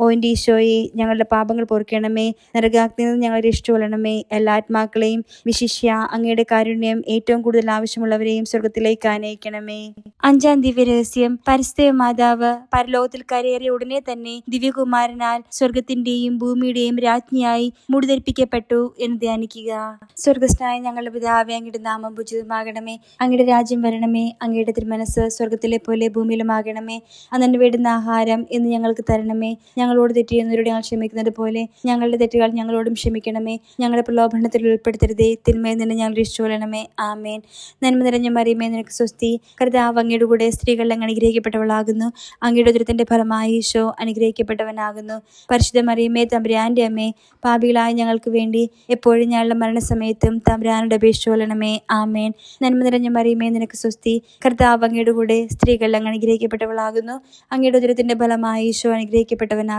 ഓ എന്റെ ഈശോയെ ഞങ്ങളുടെ പാപങ്ങൾ പൊറുക്കണമേ. നരകാഗ്നിയിൽ നിന്ന് ഞങ്ങളെ രക്ഷിച്ചുകൊള്ളണമേ എല്ലാ ആത്മാക്കളെയും വിശിഷ്യ അങ്ങയുടെ കാരുണ്യം ഏറ്റവും കൂടുതൽ ആവശ്യമുള്ളവരെയും സ്വർഗത്തിലേക്ക് ആനയിക്കണമേ. അഞ്ചാം ദിവ്യ രഹസ്യം പരിസ്ഥിതി മാതാവ് പരലോകത്തിൽ കരയേറിയ ഉടനെ തന്നെ ദിവ്യകുമാരനാൽ സ്വർഗത്തിന്റെയും ഭൂമിയുടെയും രാജ്ഞിയായി മുടിധരിപ്പിക്കപ്പെട്ടു എന്ന് ധ്യാനിക്കുക. സ്വർഗസ്നായ ഞങ്ങളുടെ പിതാവെ അങ്ങയുടെ നാമം ഭുജിതമാകണമേ അങ്ങയുടെ രാജ്യം വരണമേ. അങ്ങയുടെ തിരുമനസ് സ്വർഗത്തിലെ പോലെ ഭൂമിയിലുമാകണമേ. അന്നെ വേണ്ടുന്ന ആഹാരം എന്ന് ഞങ്ങൾക്ക് തരണമേ. ഞങ്ങളോട് തെറ്റ് ചെയ്യുന്നവരോട് ഞങ്ങൾ ക്ഷമിക്കുന്നത് പോലെ ഞങ്ങളുടെ തെറ്റുകൾ ഞങ്ങളോടും ക്ഷമിക്കണമേ. ഞങ്ങളുടെ പ്രലോഭനത്തിൽ ഉൾപ്പെടുത്തരുതേ. തിന്മയിൽ നിന്ന് ഞങ്ങൾ രക്ഷിച്ചുകൊള്ളണമേ ആമേൻ. നന്മ നിറഞ്ഞ മറിയമേ നിനക്ക് സ്വസ്തി. കർത്താവ് അങ്ങയുടെ കൂടെ സ്ത്രീകൾ അങ്ങ് അനുഗ്രഹിക്കപ്പെട്ടവളാകുന്നു. അങ്ങയുടെ ഉദരത്തിന്റെ ഫലമായി ഈശോ അനുഗ്രഹിക്കപ്പെട്ടവനാകുന്നു. പരിശുദ്ധ മറിയമേ തമ്പുരാന്റെ അമ്മേ പാപികളായ ഞങ്ങൾക്ക് വേണ്ടി എപ്പോഴും ഞങ്ങളുടെ മരണസമയത്തും തമ്പുരാനോട് അപേക്ഷിച്ചുകൊള്ളണമേ ആമേൻ. നന്മ നിറഞ്ഞ മറിയമേ നിനക്ക് സ്വസ്തി. കർത്താവ് അങ്ങയുടെ കൂടെ സ്ത്രീകൾ അങ്ങ് അനുഗ്രഹിക്കപ്പെട്ടവളാകുന്നു. അങ്ങയുടെ ഉദരത്തിന്റെ ഫലമായി ഈശോ അനുഗ്രഹിക്കപ്പെട്ടവനാകുന്നു.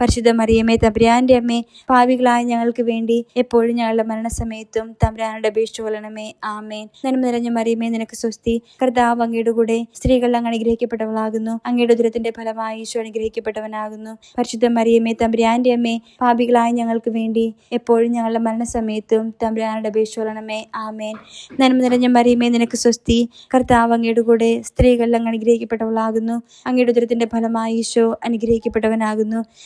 പരിശുദ്ധ മറിയമേ തമ്പുരാന്റെ അമ്മേ പാവികളായ ഞങ്ങൾക്ക് വേണ്ടി എപ്പോഴും ഞങ്ങളുടെ മരണസമയത്തും തമ്പുരാനോട് അപേക്ഷിച്ചു കൊള്ളണമേ. ആമേൻ. നന്മ നിറഞ്ഞ മറിയമേ നിനക്ക് സ്വസ്തി. കർത്താവ് അങ്ങയുടെ കൂടെ സ്ത്രീകൾ അങ്ങ് അനുഗ്രഹിക്കപ്പെട്ടവളാകുന്നു. അങ്ങയുടെ ദുരത്തിന്റെ ഫലമായി ഈശോ അനുഗ്രഹിക്കപ്പെട്ടവനാകുന്നു. പരിശുദ്ധ മറിയമേ തമ്പുരാന്റെ അമ്മേ പാപികളായ ഞങ്ങൾക്ക് വേണ്ടി എപ്പോഴും ഞങ്ങളുടെ മരണസമയത്തും തമ്പുരാനോട് അപേക്ഷിച്ചു കൊള്ളണമേ. ആമേൻ. നന്മ നിറഞ്ഞ മറിയമേ നിനക്ക് സ്വസ്തി. കർത്താവ് അങ്ങയുടെ കൂടെ സ്ത്രീകൾ അങ്ങ് അനുഗ്രഹിക്കപ്പെട്ടവളാകുന്നു. അങ്ങയുടെ ദുരത്തിന്റെ ഫലമായി ഈശോ അനുഗ്രഹിക്കപ്പെട്ടവനാകുന്നു.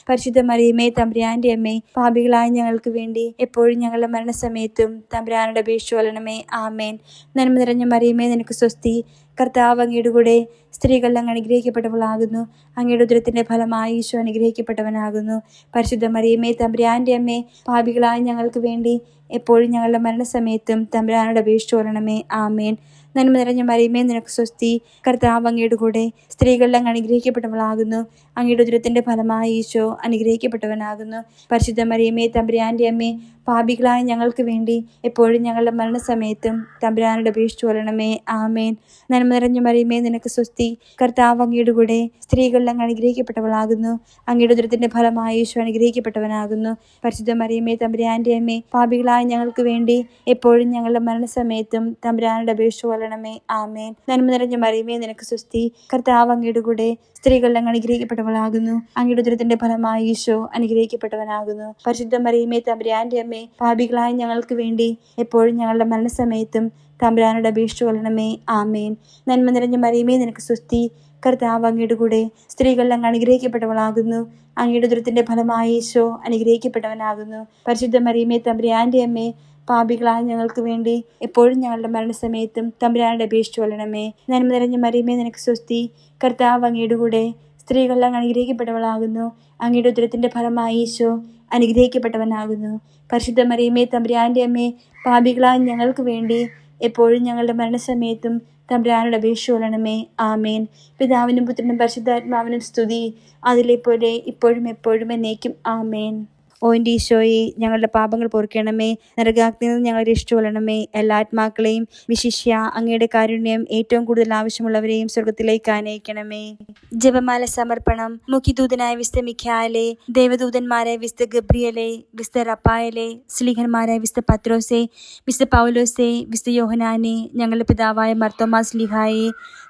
പരിശുദ്ധ മറിയമേ തമ്പുരാന്റെ അമ്മേ പാപികളായ ഞങ്ങൾക്ക് വേണ്ടി എപ്പോഴും ഞങ്ങളുടെ മരണസമയത്തും തമ്പുരാനോട് അപേക്ഷിച്ചു കൊള്ളണമേ. ആമേൻ. നന്മ നിറഞ്ഞ മറിയമേ നിനക്ക് സ്വസ്തി. കർത്താവ് അങ്ങയുടെ കൂടെ സ്ത്രീകളിൽ അങ്ങ് അനുഗ്രഹിക്കപ്പെട്ടവളാകുന്നു. അങ്ങയുടെ ഉദരത്തിന്റെ ഫലമായി ഈശോ അനുഗ്രഹിക്കപ്പെട്ടവനാകുന്നു. പരിശുദ്ധ മറിയമ്മേ തമ്പുരാന്റെ അമ്മേ പാപികളായ ഞങ്ങൾക്ക് വേണ്ടി എപ്പോഴും ഞങ്ങളുടെ മരണസമയത്തും തമ്പുരാനോട് അപേക്ഷിച്ചു കൊള്ളണമേ. ആമേൻ. നന്മ നിറഞ്ഞ മറിയമേ നിനക്ക് സ്വസ്തി. കർത്താവ് അങ്ങയുടെ കൂടെ സ്ത്രീകളിൽ അങ്ങ് അനുഗ്രഹിക്കപ്പെട്ടവളാകുന്നു. അങ്ങയുടെ ഉദരത്തിന്റെ ഫലമായി ഈശോ അനുഗ്രഹിക്കപ്പെട്ടവനാകുന്നു. പരിശുദ്ധ മറിയമേ തമ്പുരാന്റെ അമ്മേ പാപികളായ ഞങ്ങൾക്ക് വേണ്ടി എപ്പോഴും ഞങ്ങളുടെ മരണസമയത്തും തമ്പുരാനോട് അപേക്ഷിച്ചു കൊള്ളണമേ. ആമേൻ. നന്മ നിറഞ്ഞ മറിയമേ നിനക്ക് സ്വസ്തി. കർത്താവ് അങ്ങയുടെ കൂടെ സ്ത്രീകളിൽ അങ്ങ് അനുഗ്രഹിക്കപ്പെട്ടവളാകുന്നു. അങ്ങയുടെ ഉദരത്തിന്റെ ഫലമായി ഈശോ അനുഗ്രഹിക്കപ്പെട്ടവനാകുന്നു. പരിശുദ്ധ മറിയമേ തമ്പുരാന്റെ അമ്മേ പാപികളായ ഞങ്ങൾക്ക് വേണ്ടി എപ്പോഴും ഞങ്ങളുടെ മരണസമയത്തും തമ്പുരാനോട് അപേക്ഷിച്ചു കൊള്ളണമേ. ആമേൻ. നന്മ നിറഞ്ഞ മറിയമേ നിനക്ക് സ്വസ്തി. കർത്താവ് അങ്ങയുടെ കൂടെ അങ്ങ് അനുഗ്രഹിക്കപ്പെട്ടവളാകുന്നു. അങ്ങയുടെ ഉദരത്തിന്റെ ഫലമായി ഈശോ അനുഗ്രഹിക്കപ്പെട്ടവനാകുന്നു. പരിശുദ്ധ മറിയമേ തമ്പുരാന്റെ അമ്മേ പാപികളായ ഞങ്ങൾക്ക് വേണ്ടി എപ്പോഴും ഞങ്ങളുടെ മരണസമയത്തും തമ്പുരാനോട് അപേക്ഷിച്ചു കൊള്ളണമേ. ആമേൻ. നന്മ നിറഞ്ഞ മറിയമേ നിനക്ക് സ്വസ്തി. കർത്താവ് അങ്ങയുടെ കൂടെ സ്ത്രീകളിൽ അങ്ങ് അനുഗ്രഹിക്കപ്പെട്ടവളാകുന്നു. അങ്ങയുടെ ദുരത്തിന്റെ ഫലമായി ഈശോ അനുഗ്രഹിക്കപ്പെട്ടവനാകുന്നു. പരിശുദ്ധ മറിയമേ തമ്പുരാന്റെ അമ്മേ പാപികളായ ഞങ്ങൾക്ക് വേണ്ടി എപ്പോഴും ഞങ്ങളുടെ മരണസമയത്തും തമ്പുരാനെ അപേക്ഷിച്ചു കൊള്ളണമേ. നന്മ നിറഞ്ഞ മറിയമേ നിനക്ക് സ്വസ്തി. കർത്താവ് അങ്ങയുടെ കൂടെ സ്ത്രീകളെല്ലാം അനുഗ്രഹിക്കപ്പെട്ടവളാകുന്നു. അങ്ങയുടെ ഉദരത്തിന്റെ ഫലമായി ഈശോ അനുഗ്രഹിക്കപ്പെട്ടവനാകുന്നു. പരിശുദ്ധ മറിയമേ തമ്പുരാന്റെ അമ്മേ പാപികളായ ഞങ്ങൾക്ക് വേണ്ടി എപ്പോഴും ഞങ്ങളുടെ മരണസമയത്തും തമ്പുരാനോട് അപേക്ഷിച്ചു കൊള്ളണമേ. ആമേൻ. പിതാവിനും പുത്രനും പരിശുദ്ധാത്മാവിനും സ്തുതി. അതിലെ പോലെ ഇപ്പോഴും എപ്പോഴും എന്നേക്കും ആമേൻ. ഓ എന്റെ ഈശോയെ ഞങ്ങളുടെ പാപങ്ങൾ പൊറുക്കണമേ നരകാഗ്നിയിൽ നിന്ന് ഞങ്ങളെ രക്ഷിച്ചുകൊള്ളണമേ എല്ലാ ആത്മാക്കളെയും വിശിഷ്യ അങ്ങയുടെ കാരുണ്യം ഏറ്റവും കൂടുതൽ ആവശ്യമുള്ളവരെയും സ്വർഗത്തിലേക്ക് ആനയിക്കണമേ. ജപമാല സമർപ്പണം മുഖ്യദൂതനായ വിസ്ത മിഖ്യാലെ ദേവദൂതന്മാരെ വിസ്ത ഗബ്രിയലെ വിസ്ത റപ്പായലെ സ്ലീഹന്മാരായ വിസ്ത പത്രോസെ വിസ്ത പൗലോസെ വിസ്ത യോഹനാനെ ഞങ്ങളുടെ പിതാവായ മർത്തോമാ സ്ലിഹായെ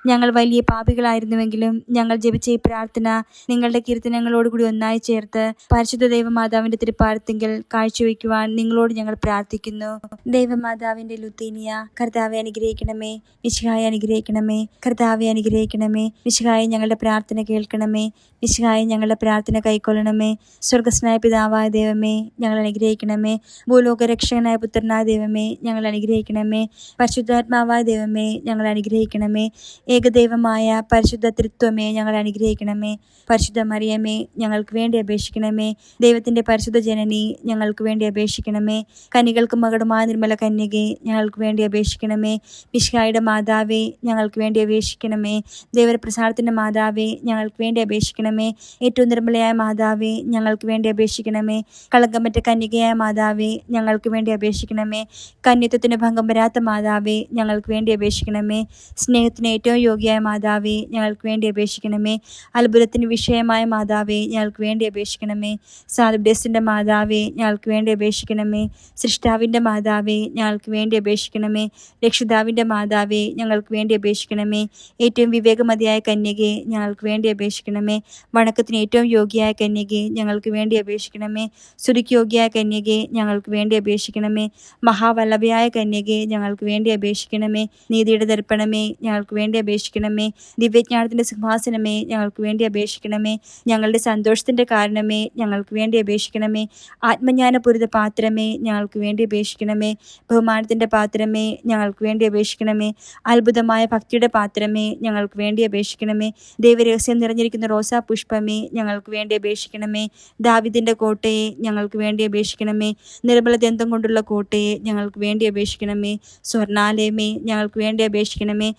ഞങ്ങൾ വലിയ പാപികളായിരുന്നുവെങ്കിലും ഞങ്ങൾ ജപിച്ച ഈ പ്രാർത്ഥന നിങ്ങളുടെ കീർത്തനങ്ങളോടുകൂടി ഒന്നായി ചേർത്ത് പരിശുദ്ധ ദൈവമാതാവിന്റെ തിരുപ്പാടത്തിങ്കിൽ കാഴ്ചവെക്കുവാൻ നിങ്ങളോട് ഞങ്ങൾ പ്രാർത്ഥിക്കുന്നു. ദൈവമാതാവിന്റെ ലുത്തീനിയ കർത്താവെ അനുഗ്രഹിക്കണമേ. വിശുഹായ അനുഗ്രഹിക്കണമേ. കർത്താവെ അനുഗ്രഹിക്കണമേ. വിശുഹായ ഞങ്ങളുടെ പ്രാർത്ഥന കേൾക്കണമേ. വിശുഹായ ഞങ്ങളുടെ പ്രാർത്ഥന കൈക്കൊള്ളണമേ. സ്വർഗസ്നായ പിതാവായ ദൈവമേ ഞങ്ങൾ അനുഗ്രഹിക്കണമേ. ഭൂലോകരക്ഷകനായ പുത്രനായ ദൈവമേ ഞങ്ങൾ അനുഗ്രഹിക്കണമേ. പരിശുദ്ധാത്മാവായ ദൈവമേ ഞങ്ങൾ അനുഗ്രഹിക്കണമേ. ഏകദൈവമായ പരിശുദ്ധ തൃത്വമേ ഞങ്ങൾ അനുഗ്രഹിക്കണമേ. പരിശുദ്ധ മറിയമേ ഞങ്ങൾക്ക് വേണ്ടി അപേക്ഷിക്കണമേ. ദൈവത്തിന്റെ പരിശുദ്ധ ജനനി ഞങ്ങൾക്ക് വേണ്ടി അപേക്ഷിക്കണമേ. കനികൾക്ക് മകടുമായ നിർമ്മല കന്യകെ ഞങ്ങൾക്ക് വേണ്ടി അപേക്ഷിക്കണമേ. വിഷ്കായുടെ മാതാവേ ഞങ്ങൾക്ക് വേണ്ടി അപേക്ഷിക്കണമേ. ദേവരപ്രസാദത്തിന്റെ മാതാവേ ഞങ്ങൾക്ക് വേണ്ടി അപേക്ഷിക്കണമേ. ഏറ്റവും നിർമ്മലയായ മാതാവേ ഞങ്ങൾക്ക് വേണ്ടി അപേക്ഷിക്കണമേ. കളങ്കമറ്റ കന്യകയായ മാതാവേ ഞങ്ങൾക്ക് വേണ്ടി അപേക്ഷിക്കണമേ. കന്യത്വത്തിന് ഭംഗം വരാത്ത മാതാവേ ഞങ്ങൾക്ക് വേണ്ടി അപേക്ഷിക്കണമേ. സ്നേഹത്തിന് ഏറ്റവും യോഗ്യയായ മാതാവേ ഞങ്ങൾക്ക് വേണ്ടി അപേക്ഷിക്കണമേ അത്ഭുതത്തിന് വിഷയമായ മാതാവേ ഞങ്ങൾക്ക് വേണ്ടി അപേക്ഷിക്കണമേ സാദുഡേസിന്റെ മാതാവേ ഞങ്ങൾക്ക് വേണ്ടി അപേക്ഷിക്കണമേ സൃഷ്ടാവിന്റെ മാതാവേ ഞങ്ങൾക്ക് വേണ്ടി അപേക്ഷിക്കണമേ രക്ഷിതാവിന്റെ മാതാവേ ഞങ്ങൾക്ക് വേണ്ടി അപേക്ഷിക്കണമേ ഏറ്റവും വിവേകമതിയായ കന്യകെ ഞങ്ങൾക്ക് വേണ്ടി അപേക്ഷിക്കണമേ വണക്കത്തിന് ഏറ്റവും യോഗ്യയായ കന്യകെ ഞങ്ങൾക്ക് വേണ്ടി അപേക്ഷിക്കണമേ സുരുക്ക് യോഗ്യയായ കന്യകെ ഞങ്ങൾക്ക് വേണ്ടി അപേക്ഷിക്കണമേ മഹാവല്ലഭയായ കന്യകെ ഞങ്ങൾക്ക് വേണ്ടി അപേക്ഷിക്കണമേ നീതിയുടെ ദർപ്പണമേ ഞങ്ങൾക്ക് വേണ്ടി അപേക്ഷിക്കണമേ. ദിവ്യജ്ഞാനത്തിന്റെ സിംഹാസനമേ ഞങ്ങൾക്ക് വേണ്ടി അപേക്ഷിക്കണമേ. ഞങ്ങളുടെ സന്തോഷത്തിന്റെ കാരണമേ ഞങ്ങൾക്ക് വേണ്ടി അപേക്ഷിക്കണമേ. ആത്മജ്ഞാനപൂരിത പാത്രമേ ഞങ്ങൾക്ക് വേണ്ടി അപേക്ഷിക്കണമേ. ബഹുമാനത്തിന്റെ പാത്രമേ ഞങ്ങൾക്ക് വേണ്ടി അപേക്ഷിക്കണമേ. അത്ഭുതമായ ഭക്തിയുടെ പാത്രമേ ഞങ്ങൾക്ക് വേണ്ടി അപേക്ഷിക്കണമേ. ദൈവരഹസ്യം നിറഞ്ഞിരിക്കുന്ന റോസാ പുഷ്പമേ ഞങ്ങൾക്ക് വേണ്ടി അപേക്ഷിക്കണമേ. ദാവിദിന്റെ കോട്ടയെ ഞങ്ങൾക്ക് വേണ്ടി അപേക്ഷിക്കണമേ. നിർമ്മല ദന്തം കൊണ്ടുള്ള കോട്ടയെ ഞങ്ങൾക്ക് വേണ്ടി അപേക്ഷിക്കണമേ. സ്വർണാലയമേ ഞങ്ങൾക്ക് വേണ്ടി അപേക്ഷിക്കണമേ.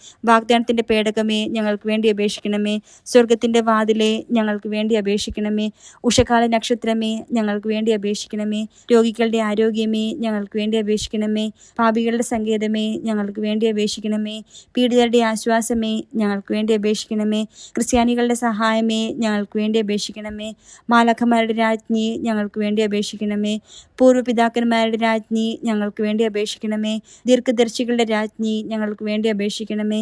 വാഗ്ദാനത്തിന്റെ പേടകമേ ഞങ്ങൾക്ക് വേണ്ടി അപേക്ഷിക്കണമേ സ്വർഗത്തിന്റെ വാതിലെ ഞങ്ങൾക്ക് വേണ്ടി അപേക്ഷിക്കണമേ ഉഷകാല നക്ഷത്രമേ ഞങ്ങൾക്ക് വേണ്ടി അപേക്ഷിക്കണമേ രോഗികളുടെ ആരോഗ്യമേ ഞങ്ങൾക്ക് വേണ്ടി അപേക്ഷിക്കണമേ പാപികളുടെ സങ്കേതമേ ഞങ്ങൾക്ക് വേണ്ടി അപേക്ഷിക്കണമേ പീഡിതരുടെ ആശ്വാസമേ ഞങ്ങൾക്ക് വേണ്ടി അപേക്ഷിക്കണമേ ക്രിസ്ത്യാനികളുടെ സഹായമേ ഞങ്ങൾക്ക് വേണ്ടി അപേക്ഷിക്കണമേ മാലഖമാരുടെ രാജ്ഞി ഞങ്ങൾക്ക് വേണ്ടി അപേക്ഷിക്കണമേ പൂർവപിതാക്കന്മാരുടെ രാജ്ഞി ഞങ്ങൾക്ക് വേണ്ടി അപേക്ഷിക്കണമേ ദീർഘദർശികളുടെ രാജ്ഞി ഞങ്ങൾക്ക് വേണ്ടി അപേക്ഷിക്കണമേ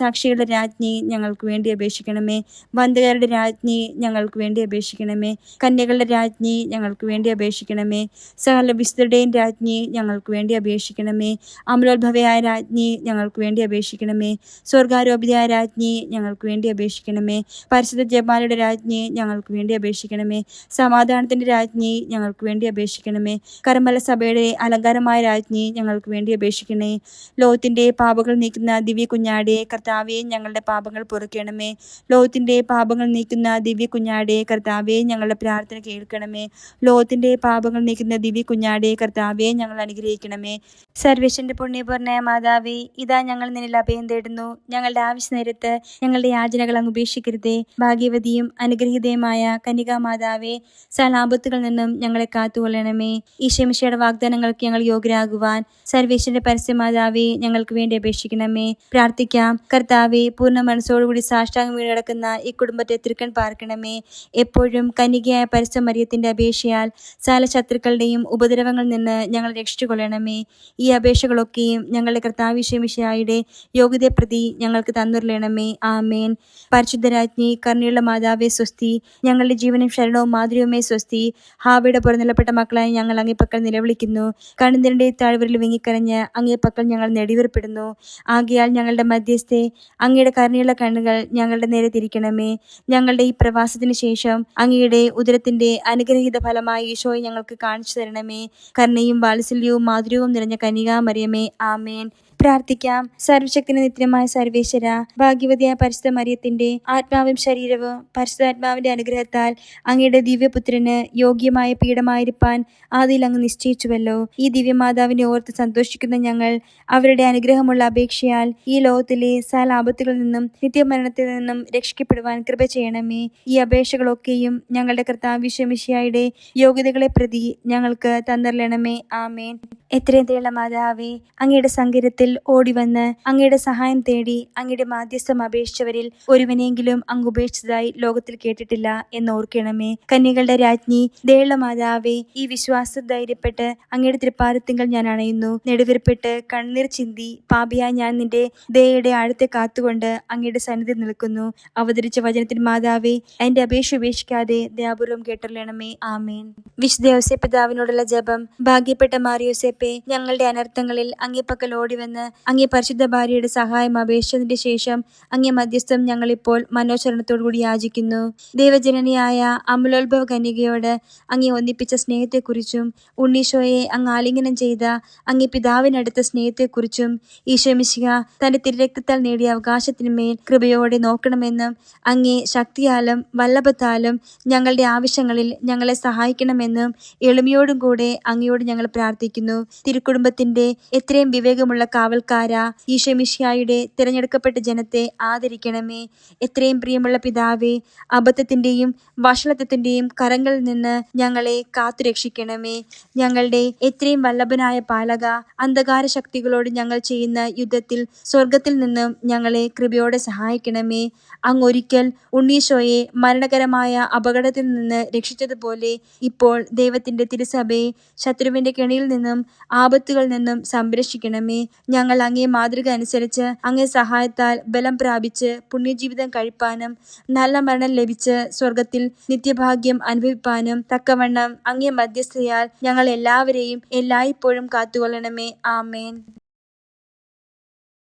വേരസാക്ഷികളുടെ രാജ്ഞി ഞങ്ങൾക്ക് വേണ്ടി അപേക്ഷിക്കണമേ. ബന്ധുകാരുടെ രാജ്ഞി ഞങ്ങൾക്ക് വേണ്ടി അപേക്ഷിക്കണമേ. കന്യകളുടെ രാജ്ഞി ഞങ്ങൾക്ക് വേണ്ടി അപേക്ഷിക്കണമേ. സകല വിശുദ്ധരുടെയും രാജ്ഞി ഞങ്ങൾക്ക് വേണ്ടി അപേക്ഷിക്കണമേ. അമലോത്ഭവയായ രാജ്ഞി ഞങ്ങൾക്ക് വേണ്ടി അപേക്ഷിക്കണമേ. സ്വർഗാരോപിതയായ രാജ്ഞി ഞങ്ങൾക്ക് വേണ്ടി അപേക്ഷിക്കണമേ. പരിശുദ്ധ ജപാലയുടെ രാജ്ഞി ഞങ്ങൾക്ക് വേണ്ടി അപേക്ഷിക്കണമേ. സമാധാനത്തിന്റെ രാജ്ഞി ഞങ്ങൾക്ക് വേണ്ടി അപേക്ഷിക്കണമേ. കരമല സഭയുടെ അലങ്കാരമായ രാജ്ഞി ഞങ്ങൾക്ക് വേണ്ടി അപേക്ഷിക്കണേ ലോകത്തിന്റെ പാപങ്ങൾ നീക്കുന്ന ദിവ്യ കുഞ്ഞാടിയെ കർത്താവെ ഞങ്ങളുടെ പാപങ്ങൾ പൊറുക്കണമേ. ലോകത്തിന്റെ പാപങ്ങൾ നീക്കുന്ന ദിവ്യ കുഞ്ഞാടെ കർത്താവെ ഞങ്ങളുടെ പ്രാർത്ഥന കേൾക്കണമേ. ലോകത്തിന്റെ പാപങ്ങൾ നീക്കുന്ന ദിവ്യ കുഞ്ഞാടെ കർത്താവെ ഞങ്ങൾ അനുഗ്രഹിക്കണമേ. സർവേശ്വന്റെ പുണ്യപൂർണയ മാതാവേ ഇതാ ഞങ്ങൾ നിന്നിൽ അഭയം തേടുന്നു. ഞങ്ങളുടെ ആവശ്യ നേരത്ത് ഞങ്ങളുടെ യാചനകൾ അങ്ങ് ഉപേക്ഷിക്കരുതേ. ഭാഗ്യവതിയും അനുഗ്രഹീതയുമായ കനികാ മാതാവേ സലാപത്തുകളിൽ നിന്നും ഞങ്ങളെ കാത്തുകൊള്ളണമേ. ഈശമിഷയുടെ വാഗ്ദാനങ്ങൾക്ക് ഞങ്ങൾ യോഗ്യരാകുവാൻ സർവേശ്വന്റെ പരസ്യമാതാവേ ഞങ്ങൾക്ക് വേണ്ടി അപേക്ഷിക്കണമേ. പ്രാർത്ഥിക്കാം. കർത്താവെ പൂർണ മനസ്സോടുകൂടി സാഷ്ടാംഗം വീട് ഈ കുടുംബത്തെ തൃക്കൺ പാർക്കണമേ. എപ്പോഴും കനികയായ പരസ്യമറിയത്തിന്റെ അപേക്ഷയാൽ സാല ശത്രുക്കളുടെയും ഉപദ്രവങ്ങളിൽ നിന്ന് ഞങ്ങൾ രക്ഷിച്ചുകൊള്ളണമേ. ഈ അപേക്ഷകളൊക്കെയും ഞങ്ങളുടെ കർത്താവിഷമിഷയായുടെ യോഗ്യതയെ പ്രതി ഞങ്ങൾക്ക് തന്നുരുളണമേ ആമേൻ. പരിശുദ്ധരാജ്ഞി കർണിയുള്ള മാതാവേ സ്വസ്തി ഞങ്ങളുടെ ജീവനും ശരണവും മാതൃവുമേ സ്വസ്തി ഹാവിയുടെ പുറനിലപ്പെട്ട മക്കളായി ഞങ്ങൾ അങ്ങേപ്പക്കൽ നിലവിളിക്കുന്നു. കണിന്തിരന്റെ താഴ്വരിൽ വിങ്ങിക്കരഞ്ഞ് അങ്ങേപ്പക്കൽ ഞങ്ങൾ നെടിവേർപ്പെടുന്നു. ആകയാൽ ഞങ്ങളുടെ മധ്യസ്ഥെ അങ്ങയുടെ കരുണയുള്ള കണ്ണുകൾ ഞങ്ങളുടെ നേരെ തിരിക്കണമേ. ഞങ്ങളുടെ ഈ പ്രവാസത്തിന് ശേഷം അങ്ങയുടെ ഉദരത്തിന്റെ അനുഗ്രഹീത ഫലമായി ഈശോയെ ഞങ്ങൾക്ക് കാണിച്ചു തരണമേ. കരുണയും വാത്സല്യവും മാധുര്യവും നിറഞ്ഞ കനികാമറിയമേ ആമേൻ പ്രാർത്ഥിക്കാം. സർവശക്തിന് നിത്യമായ സർവേശ്വര ഭാഗ്യവതിയായ പരിശുദ്ധ മറിയത്തിന്റെ ആത്മാവും ശരീരവും പരിശുദ്ധാത്മാവിന്റെ അനുഗ്രഹത്താൽ അങ്ങയുടെ ദിവ്യപുത്രന് യോഗ്യമായ പീഠമായിരിക്കാൻ ആദ്യയിൽ അങ്ങ് നിശ്ചയിച്ചുവല്ലോ. ഈ ദിവ്യമാതാവിനെ ഓർത്ത് സന്തോഷിക്കുന്ന ഞങ്ങൾ അവരുടെ അനുഗ്രഹമുള്ള അപേക്ഷയാൽ ഈ ലോകത്തിലെ സലാപത്തുകളിൽ നിന്നും നിത്യമരണത്തിൽ നിന്നും രക്ഷിക്കപ്പെടുവാൻ കൃപ ചെയ്യണമേ. ഈ അപേക്ഷകളൊക്കെയും ഞങ്ങളുടെ കർത്താവ് വിശ്വമിഷിയായുടെ യോഗ്യതകളെ പ്രതി ഞങ്ങൾക്ക് തന്നറിയണമേ ആമേൻ. എത്രയും തേള മാതാവേ അങ്ങയുടെ സങ്കരത്തിൽ ഓടിവന്ന് അങ്ങയുടെ സഹായം തേടി അങ്ങയുടെ മാധ്യസ്ഥം അപേക്ഷിച്ചവരിൽ ഒരുവനെങ്കിലും അങ്ങ് ഉപേക്ഷിച്ചതായി ലോകത്തിൽ കേട്ടിട്ടില്ല എന്ന് ഓർക്കണമേ. കന്യകളുടെ രാജ്ഞി ദേള മാതാവേ ഈ വിശ്വാസ ധൈര്യപ്പെട്ട് അങ്ങയുടെ തൃപ്പാരത്തിങ്കൾ ഞാൻ അണയുന്നു. നെടുവിർപ്പെട്ട് കണ്ണീർ ചിന്തി പാപിയായി ഞാൻ നിന്റെ ദയയുടെ ആഴത്തെ കാത്തുകൊണ്ട് അങ്ങയുടെ സന്നിധി നിൽക്കുന്നു. അവതരിച്ച വചനത്തിൽ മാതാവേ എന്റെ അപേക്ഷ ഉപേക്ഷിക്കാതെ ദയാപൂർവം കേട്ടറിയണമേ. ആമേൻ. വിശുദ്ധ യോസേപ്പ് പിതാവിനോടുള്ള ജപം ഭാഗ്യപ്പെട്ട മാറിയോസേപ്പെ ഞങ്ങളുടെ അനർത്ഥങ്ങളിൽ അങ്ങേ പക്കൽ അങ്ങേ പരിശുദ്ധ ഭാര്യയുടെ സഹായം അപേക്ഷിച്ചതിന്റെ ശേഷം അങ്ങേ മധ്യസ്ഥം ഞങ്ങളിപ്പോൾ മനോചരണത്തോടുകൂടി യാചിക്കുന്നു. ദേവജനനിയായ അമലോത്ഭവ കന്യകയോട് അങ്ങേ ഒന്നിപ്പിച്ച സ്നേഹത്തെക്കുറിച്ചും ഉണ്ണീശോയെ അങ്ങ് ആലിംഗനം ചെയ്ത അങ്ങേ പിതാവിനടുത്ത സ്നേഹത്തെക്കുറിച്ചും ഈശോമിശിക തന്റെ തിരരക്തത്താൽ നേടിയ അവകാശത്തിന്മേൽ കൃപയോടെ നോക്കണമെന്നും അങ്ങേ ശക്തിയാലും വല്ലഭത്താലും ഞങ്ങളുടെ ആവശ്യങ്ങളിൽ ഞങ്ങളെ സഹായിക്കണമെന്നും എളിമയോടും കൂടെ അങ്ങയോട് ഞങ്ങൾ പ്രാർത്ഥിക്കുന്നു. തിരുക്കുടുംബത്തിന്റെ എത്രയും വിവേകമുള്ള കാവൽക്കാര ഈശമിഷ്യായുടെ തിരഞ്ഞെടുക്കപ്പെട്ട ജനത്തെ ആദരിക്കണമേ. എത്രയും പ്രിയമുള്ള പിതാവേ അബദ്ധത്തിന്റെയും വഷളത്വത്തിന്റെയും കരങ്ങളിൽ നിന്ന് ഞങ്ങളെ കാത്തുരക്ഷിക്കണമേ. ഞങ്ങളുടെ എത്രയും വല്ലഭനായ പാലക അന്ധകാര ശക്തികളോട് ഞങ്ങൾ ചെയ്യുന്ന യുദ്ധത്തിൽ സ്വർഗത്തിൽ നിന്നും ഞങ്ങളെ കൃപയോടെ സഹായിക്കണമേ. അങ്ങൊരിക്കൽ ഉണ്ണീശോയെ മരണകരമായ അപകടത്തിൽ നിന്ന് രക്ഷിച്ചതുപോലെ ഇപ്പോൾ ദൈവത്തിന്റെ തിരുസഭയെ ശത്രുവിന്റെ കെണിയിൽ നിന്നും ആപത്തുകളിൽ നിന്നും സംരക്ഷിക്കണമേ. ഞങ്ങൾ അങ്ങേ മാതൃക അനുസരിച്ച് അങ്ങേ സഹായത്താൽ ബലം പ്രാപിച്ച് പുണ്യജീവിതം കഴിപ്പാനും നല്ല മരണം ലഭിച്ച് സ്വർഗത്തിൽ നിത്യഭാഗ്യം അനുഭവിപ്പാനും തക്കവണ്ണം അങ്ങേ മധ്യസ്ഥയാൽ ഞങ്ങൾ എല്ലാവരെയും എല്ലായ്പ്പോഴും കാത്തുകൊള്ളണമേ. ആമേൻ.